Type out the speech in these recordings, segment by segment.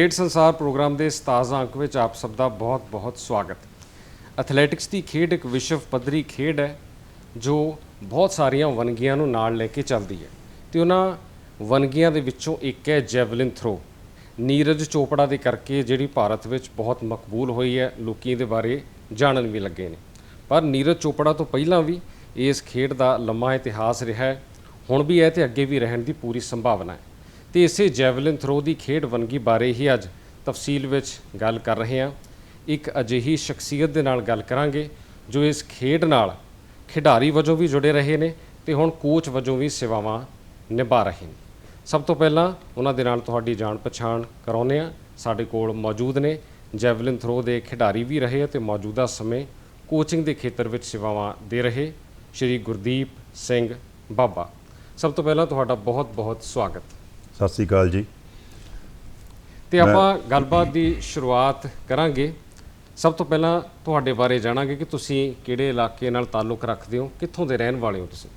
ਖੇਡ ਸੰਸਾਰ ਪ੍ਰੋਗਰਾਮ ਦੇ 17 ਅੰਕ ਵਿੱਚ ਆਪ ਸਭ ਦਾ ਬਹੁਤ-ਬਹੁਤ ਸਵਾਗਤ। ਐਥਲੈਟਿਕਸ ਦੀ ਖੇਡ ਇੱਕ ਵਿਸ਼ਵ ਪੱਧਰੀ ਖੇਡ ਹੈ, ਜੋ ਬਹੁਤ ਸਾਰੀਆਂ ਵੰਨਗੀਆਂ ਨੂੰ ਨਾਲ ਲੈ ਕੇ ਚੱਲਦੀ ਹੈ। ਤੇ ਉਹਨਾਂ ਵਨਗੀਆਂ ਦੇ ਵਿੱਚੋਂ ਇੱਕ ਹੈ ਜੈਵਲਿਨ ਥਰੋ। ਨੀਰਜ ਚੋਪੜਾ ਦੇ ਕਰਕੇ ਜਿਹੜੀ ਭਾਰਤ ਵਿੱਚ ਬਹੁਤ ਮਕਬੂਲ ਹੋਈ ਹੈ, ਲੋਕੀ ਇਹਦੇ ਬਾਰੇ ਜਾਣਨ ਵੀ ਲੱਗੇ ਨੇ। ਪਰ ਨੀਰਜ ਚੋਪੜਾ ਤੋਂ ਪਹਿਲਾਂ ਵੀ ਇਸ ਖੇਡ ਦਾ ਲੰਮਾ ਇਤਿਹਾਸ ਰਿਹਾ ਹੈ, ਹੁਣ ਵੀ ਹੈ ਤੇ ਅੱਗੇ ਵੀ ਰਹਿਣ ਦੀ ਪੂਰੀ ਸੰਭਾਵਨਾ ਹੈ। ਤੇ ਇਸੇ ਜੈਵਲਿਨ ਥਰੋ ਦੀ ਖੇਡ ਵੰਨਗੀ ਬਾਰੇ ਹੀ ਅੱਜ ਤਫਸੀਲ ਵਿੱਚ ਗੱਲ ਕਰ ਰਹੇ ਹਾਂ। ਇੱਕ ਅਜਿਹੀ ਸ਼ਖਸੀਅਤ ਦੇ ਨਾਲ ਗੱਲ ਕਰਾਂਗੇ, ਜੋ ਇਸ ਖੇਡ ਨਾਲ ਖਿਡਾਰੀ ਵਜੋਂ ਵੀ ਜੁੜੇ ਰਹੇ ਨੇ ਤੇ ਹੁਣ ਕੋਚ ਵਜੋਂ ਵੀ ਸੇਵਾਵਾਂ ਨਿਭਾ ਰਹੇ ਨੇ। ਸਭ ਤੋਂ ਪਹਿਲਾਂ ਉਹਨਾਂ ਦੇ ਨਾਲ ਤੁਹਾਡੀ ਜਾਣ ਪਛਾਣ ਕਰਾਉਂਦੇ ਆ ਸਾਡੇ ਕੋਲ ਮੌਜੂਦ ਨੇ ਜੈਵਲਿਨ ਥਰੋ ਦੇ ਖਿਡਾਰੀ ਵੀ ਰਹੇ ਅਤੇ ਮੌਜੂਦਾ ਸਮੇਂ ਕੋਚਿੰਗ ਦੇ ਖੇਤਰ ਵਿੱਚ ਸੇਵਾਵਾਂ ਦੇ ਰਹੇ ਸ਼੍ਰੀ ਗੁਰਦੀਪ ਸਿੰਘ ਬਾਬਾ। ਸਭ ਤੋਂ ਪਹਿਲਾਂ ਤੁਹਾਡਾ ਬਹੁਤ-ਬਹੁਤ ਸਵਾਗਤ। ਸਤਿ ਸ੍ਰੀ ਅਕਾਲ ਜੀ। ਤੇ ਆਪਾਂ ਗੱਲਬਾਤ ਦੀ ਸ਼ੁਰੂਆਤ ਕਰਾਂਗੇ। ਸਭ ਤੋਂ ਪਹਿਲਾਂ ਤੁਹਾਡੇ ਬਾਰੇ ਜਾਣਾਂਗੇ ਕਿ ਤੁਸੀਂ ਕਿਹੜੇ ਇਲਾਕੇ ਨਾਲ ਤਾਲੁਕ ਰੱਖਦੇ ਹੋ ਕਿੱਥੋਂ ਦੇ ਰਹਿਣ ਵਾਲੇ ਹੋ ਤੁਸੀਂ?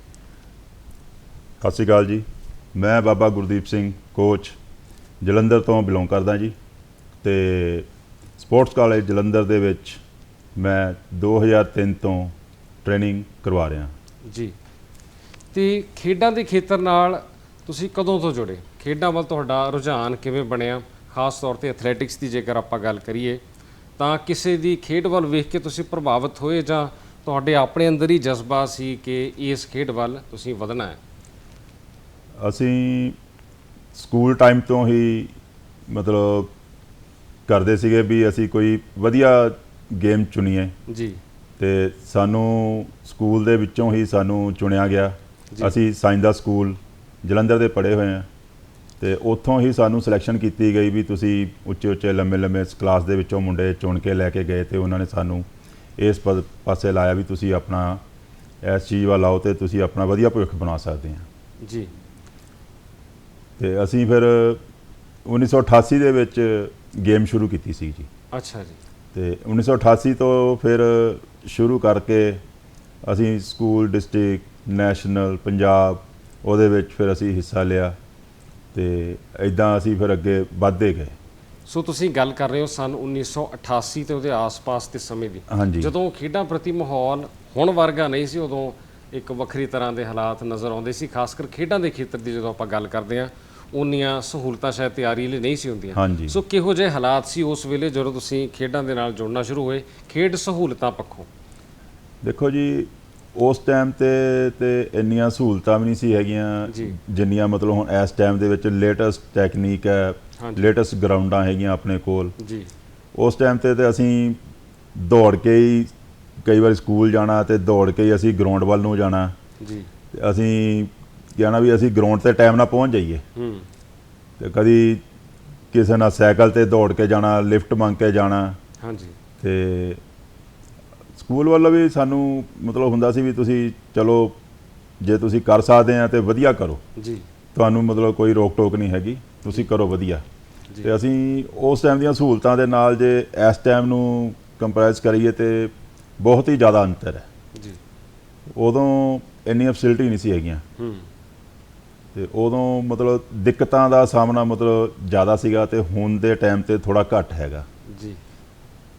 ਸਤਿ ਸ੍ਰੀ ਅਕਾਲ ਜੀ। ਮੈਂ ਬਾਬਾ ਗੁਰਦੀਪ ਸਿੰਘ ਕੋਚ ਜਲੰਧਰ ਤੋਂ ਬਿਲੋਂਗ ਕਰਦਾ ਜੀ। ਤੇ ਸਪੋਰਟਸ ਕਾਲਜ ਜਲੰਧਰ ਦੇ ਵਿੱਚ ਮੈਂ 2003 ਤੋਂ ਟ੍ਰੇਨਿੰਗ ਕਰਵਾ ਰਿਹਾ। ਜੀ। ਤੇ ਖੇਡਾਂ ਦੇ ਖੇਤਰ ਨਾਲ ਤੁਸੀਂ ਕਦੋਂ ਤੋਂ ਜੁੜੇ? ਖੇਡਾਂ ਵੱਲ ਤੁਹਾਡਾ ਰੁਝਾਨ ਕਿਵੇਂ ਬਣਿਆ? ਖਾਸ ਤੌਰ ਤੇ ਐਥਲੈਟਿਕਸ ਦੀ ਜੇਕਰ ਆਪਾਂ ਗੱਲ ਕਰੀਏ ਤਾਂ ਕਿਸੇ ਦੀ ਖੇਡ ਵੱਲ ਵੇਖ ਕੇ ਤੁਸੀਂ ਪ੍ਰਭਾਵਿਤ ਹੋਏ ਜਾਂ ਤੁਹਾਡੇ ਆਪਣੇ ਅੰਦਰ ਹੀ ਜਜ਼ਬਾ ਸੀ ਕਿ ਇਸ ਖੇਡ ਵੱਲ ਤੁਸੀਂ ਵਧਣਾ ਹੈ? ਅਸੀਂ ਸਕੂਲ ਟਾਈਮ ਤੋਂ ਹੀ ਮਤਲਬ ਕਰਦੇ ਸੀਗੇ ਵੀ ਅਸੀਂ ਕੋਈ ਵਧੀਆ ਗੇਮ ਚੁਣੀਏ। ਜੀ। ਤੇ ਸਾਨੂੰ ਸਕੂਲ ਦੇ ਵਿੱਚੋਂ ਹੀ ਸਾਨੂੰ ਚੁਣਿਆ ਗਿਆ। ਅਸੀਂ ਸਾਇੰਸ ਦਾ ਸਕੂਲ ਜਲੰਧਰ ਦੇ ਪੜ੍ਹੇ ਹੋਏ ਹਾਂ। ਤੇ ਉੱਥੋਂ ਹੀ ਸਾਨੂੰ ਸਿਲੈਕਸ਼ਨ ਕੀਤੀ ਗਈ ਵੀ ਤੁਸੀਂ ਉੱਚੇ ਉੱਚੇ ਲੰਮੇ ਲੰਮੇ ਕਲਾਸ ਦੇ ਵਿੱਚੋਂ ਮੁੰਡੇ ਚੁਣ ਕੇ ਲੈ ਕੇ ਗਏ ਤੇ ਉਹਨਾਂ ਨੇ ਸਾਨੂੰ ਇਸ ਪਾਸੇ ਲਾਇਆ ਵੀ ਤੁਸੀਂ ਆਪਣਾ ਇਸ ਚੀਜ਼ ਵੱਲ ਆਓ ਤੇ ਤੁਸੀਂ ਆਪਣਾ ਵਧੀਆ ਭਵਿੱਖ ਬਣਾ ਸਕਦੇ ਆ। ਜੀ। ਤੇ ਅਸੀਂ ਫਿਰ 1988 ਦੇ ਵਿੱਚ ਗੇਮ ਸ਼ੁਰੂ ਕੀਤੀ ਸੀ ਜੀ। ਅੱਛਾ ਜੀ। ਤੇ 1988 ਤੋਂ ਫਿਰ ਸ਼ੁਰੂ ਕਰਕੇ ਅਸੀਂ ਸਕੂਲ ਡਿਸਟ੍ਰਿਕਟ ਨੈਸ਼ਨਲ ਪੰਜਾਬ ਉਹਦੇ ਵਿੱਚ ਫਿਰ ਅਸੀਂ ਹਿੱਸਾ ਲਿਆ। ਤੇ ਇਦਾਂ ਅਸੀਂ ਫਿਰ ਅੱਗੇ ਵਧਦੇ ਗਏ। ਸੋ ਤੁਸੀਂ ਗੱਲ ਕਰ ਰਹੇ ਹੋ ਸਨ 1988 ਤੇ ਉਹਦੇ ਆਸ-ਪਾਸ ਦੇ ਸਮੇਂ ਦੀ। ਜਦੋਂ ਖੇਡਾਂ ਪ੍ਰਤੀ ਮਾਹੌਲ ਹੁਣ ਵਰਗਾ ਨਹੀਂ ਸੀ ਉਦੋਂ ਇੱਕ ਵੱਖਰੀ ਤਰ੍ਹਾਂ ਦੇ ਹਾਲਾਤ ਨਜ਼ਰ ਆਉਂਦੇ ਸੀ ਖਾਸ ਕਰ ਖੇਡਾਂ ਦੇ ਖੇਤਰ ਦੀ ਜਦੋਂ ਆਪਾਂ ਗੱਲ ਕਰਦੇ ਹਾਂ ਉਨੀਆਂ ਸਹੂਲਤਾਂ ਸ਼ਾਇਦ ਤਿਆਰੀ ਲਈ ਨਹੀਂ ਸੀ ਹੁੰਦੀਆਂ। ਸੋ ਕਿਹੋ ਜਿਹੇ ਹਾਲਾਤ ਸੀ ਉਸ ਵੇਲੇ ਜਦੋਂ ਤੁਸੀਂ ਖੇਡਾਂ ਦੇ ਨਾਲ ਜੁੜਨਾ ਸ਼ੁਰੂ ਹੋਏ? ਖੇਡ ਸਹੂਲਤਾਂ ਪੱਖੋਂ। ਦੇਖੋ ਜੀ ਉਸ ਟਾਈਮ ਤੇ ਤੇ ਇੰਨੀਆਂ ਸਹੂਲਤਾਂ ਵੀ ਨਹੀਂ ਸੀ ਹੈਗੀਆਂ। ਜਿੰਨੀਆਂ ਮਤਲਬ ਹੁਣ ਇਸ ਟਾਈਮ ਦੇ ਵਿੱਚ ਲੇਟੈਸਟ ਟੈਕਨੀਕ ਹੈ। ਲੇਟੈਸਟ ਗਰਾਊਂਡਾਂ ਹੈਗੀਆਂ ਆਪਣੇ ਕੋਲ। ਜੀ। ਉਸ ਟਾਈਮ ਤੇ ਤੇ ਅਸੀਂ ਦੌੜ ਕੇ ਹੀ ਕਈ ਵਾਰ ਸਕੂਲ ਜਾਣਾ ਤੇ ਦੌੜ ਕੇ ਹੀ ਅਸੀਂ ਗਰਾਊਂਡ ਵੱਲ ਨੂੰ ਜਾਣਾ। ਜੀ। ਅਸੀਂ ਕਹਿਣਾ ਵੀ ਅਸੀਂ ਗਰਾਊਂਡ ਤੇ ਟਾਈਮ ਨਾਲ ਪਹੁੰਚ ਜਾਈਏ। ਹੂੰ। ਤੇ ਕਦੀ ਕਿਸੇ ਨਾਲ ਸਾਈਕਲ ਤੇ ਦੌੜ ਕੇ ਜਾਣਾ ਲਿਫਟ ਮੰਗ ਕੇ ਜਾਣਾ। ਹਾਂਜੀ। ਤੇ ਸਕੂਲ ਵੱਲੋਂ ਵੀ ਸਾਨੂੰ ਮਤਲਬ ਹੁੰਦਾ ਸੀ ਵੀ ਤੁਸੀਂ ਚਲੋ ਜੇ ਤੁਸੀਂ ਕਰ ਸਕਦੇ ਆ ਤੇ ਵਧੀਆ ਕਰੋ। ਜੀ। ਤੁਹਾਨੂੰ ਮਤਲਬ ਕੋਈ ਰੋਕ ਟੋਕ ਨਹੀਂ ਹੈਗੀ ਤੁਸੀਂ ਕਰੋ ਵਧੀਆ। ਤੇ ਅਸੀਂ ਉਸ ਟਾਈਮ ਦੀਆਂ ਸਹੂਲਤਾਂ ਦੇ ਨਾਲ ਜੇ ਇਸ ਟਾਈਮ ਨੂੰ ਕੰਪੇਅਰ ਕਰੀਏ ਤੇ ਬਹੁਤ ਹੀ ਜ਼ਿਆਦਾ ਅੰਤਰ ਹੈ। ਜੀ। ਉਦੋਂ ਇੰਨੀ ਫੈਸਿਲਿਟੀ ਨਹੀਂ ਸੀ ਹੈਗੀਆਂ। ਹੂੰ। ਤੇ ਉਦੋਂ ਮਤਲਬ ਦਿੱਕਤਾਂ ਦਾ ਸਾਹਮਣਾ ਮਤਲਬ ਜ਼ਿਆਦਾ ਸੀਗਾ ਤੇ ਹੁਣ ਦੇ ਟਾਈਮ ਤੇ ਥੋੜਾ ਘੱਟ ਹੈਗਾ। ਜੀ।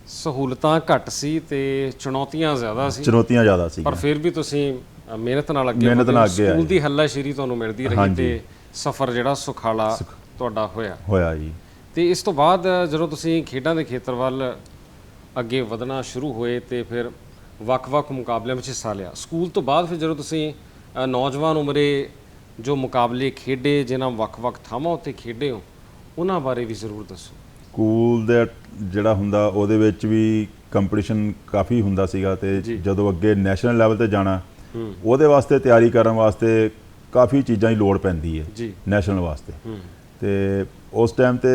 ਸਹੂਲਤਾਂ ਘੱਟ ਸੀ ਤੇ ਚੁਣੌਤੀਆਂ ਜ਼ਿਆਦਾ ਸੀ। ਚੁਣੌਤੀਆਂ ਜ਼ਿਆਦਾ ਸੀ ਪਰ ਫਿਰ ਵੀ ਤੁਸੀਂ ਮਿਹਨਤ ਨਾਲ ਅੱਗੇ ਮਿਹਨਤ ਨਾਲ ਅੱਗੇ ਸਕੂਲ। ਦੀ ਹੱਲਾਸ਼ੇਰੀ ਤੁਹਾਨੂੰ ਮਿਲਦੀ ਰਹੀ। ਤੇ ਸਫ਼ਰ ਜਿਹੜਾ ਸੁਖਾਲਾ ਤੁਹਾਡਾ ਹੋਇਆ। ਹੋਇਆ ਜੀ। ਤੇ ਇਸ ਤੋਂ ਬਾਅਦ ਜਦੋਂ ਤੁਸੀਂ ਖੇਡਾਂ ਦੇ ਖੇਤਰ ਵੱਲ ਅੱਗੇ ਵਧਣਾ ਸ਼ੁਰੂ ਹੋਏ ਤੇ ਫਿਰ ਵੱਖ-ਵੱਖ ਮੁਕਾਬਲਿਆਂ ਵਿੱਚ ਹਿੱਸਾ ਲਿਆ। ਸਕੂਲ ਤੋਂ ਬਾਅਦ ਫਿਰ ਜਦੋਂ ਤੁਸੀਂ ਨੌਜਵਾਨ ਉਮਰੇ ਜੋ ਮੁਕਾਬਲੇ ਖੇਡੇ ਜਿਨ੍ਹਾਂ ਵੱਖ-ਵੱਖ ਥਾਵਾਂ ਉੱਤੇ ਖੇਡੇ ਹੋ ਉਹਨਾਂ ਬਾਰੇ ਵੀ ਜ਼ਰੂਰ ਦੱਸੋ। ਸਕੂਲ ਦਾ ਜਿਹੜਾ ਹੁੰਦਾ ਉਹਦੇ ਵਿੱਚ ਵੀ ਕੰਪੀਟੀਸ਼ਨ ਕਾਫੀ ਹੁੰਦਾ ਸੀਗਾ ਤੇ। ਜਦੋਂ ਅੱਗੇ ਨੈਸ਼ਨਲ ਲੈਵਲ ਤੇ ਜਾਣਾ ਉਹਦੇ ਵਾਸਤੇ ਤਿਆਰੀ ਕਰਨ ਵਾਸਤੇ ਕਾਫੀ ਚੀਜ਼ਾਂ ਦੀ ਲੋੜ ਪੈਂਦੀ ਹੈ ਨੈਸ਼ਨਲ ਵਾਸਤੇ। ਤੇ ਉਸ ਟਾਈਮ ਤੇ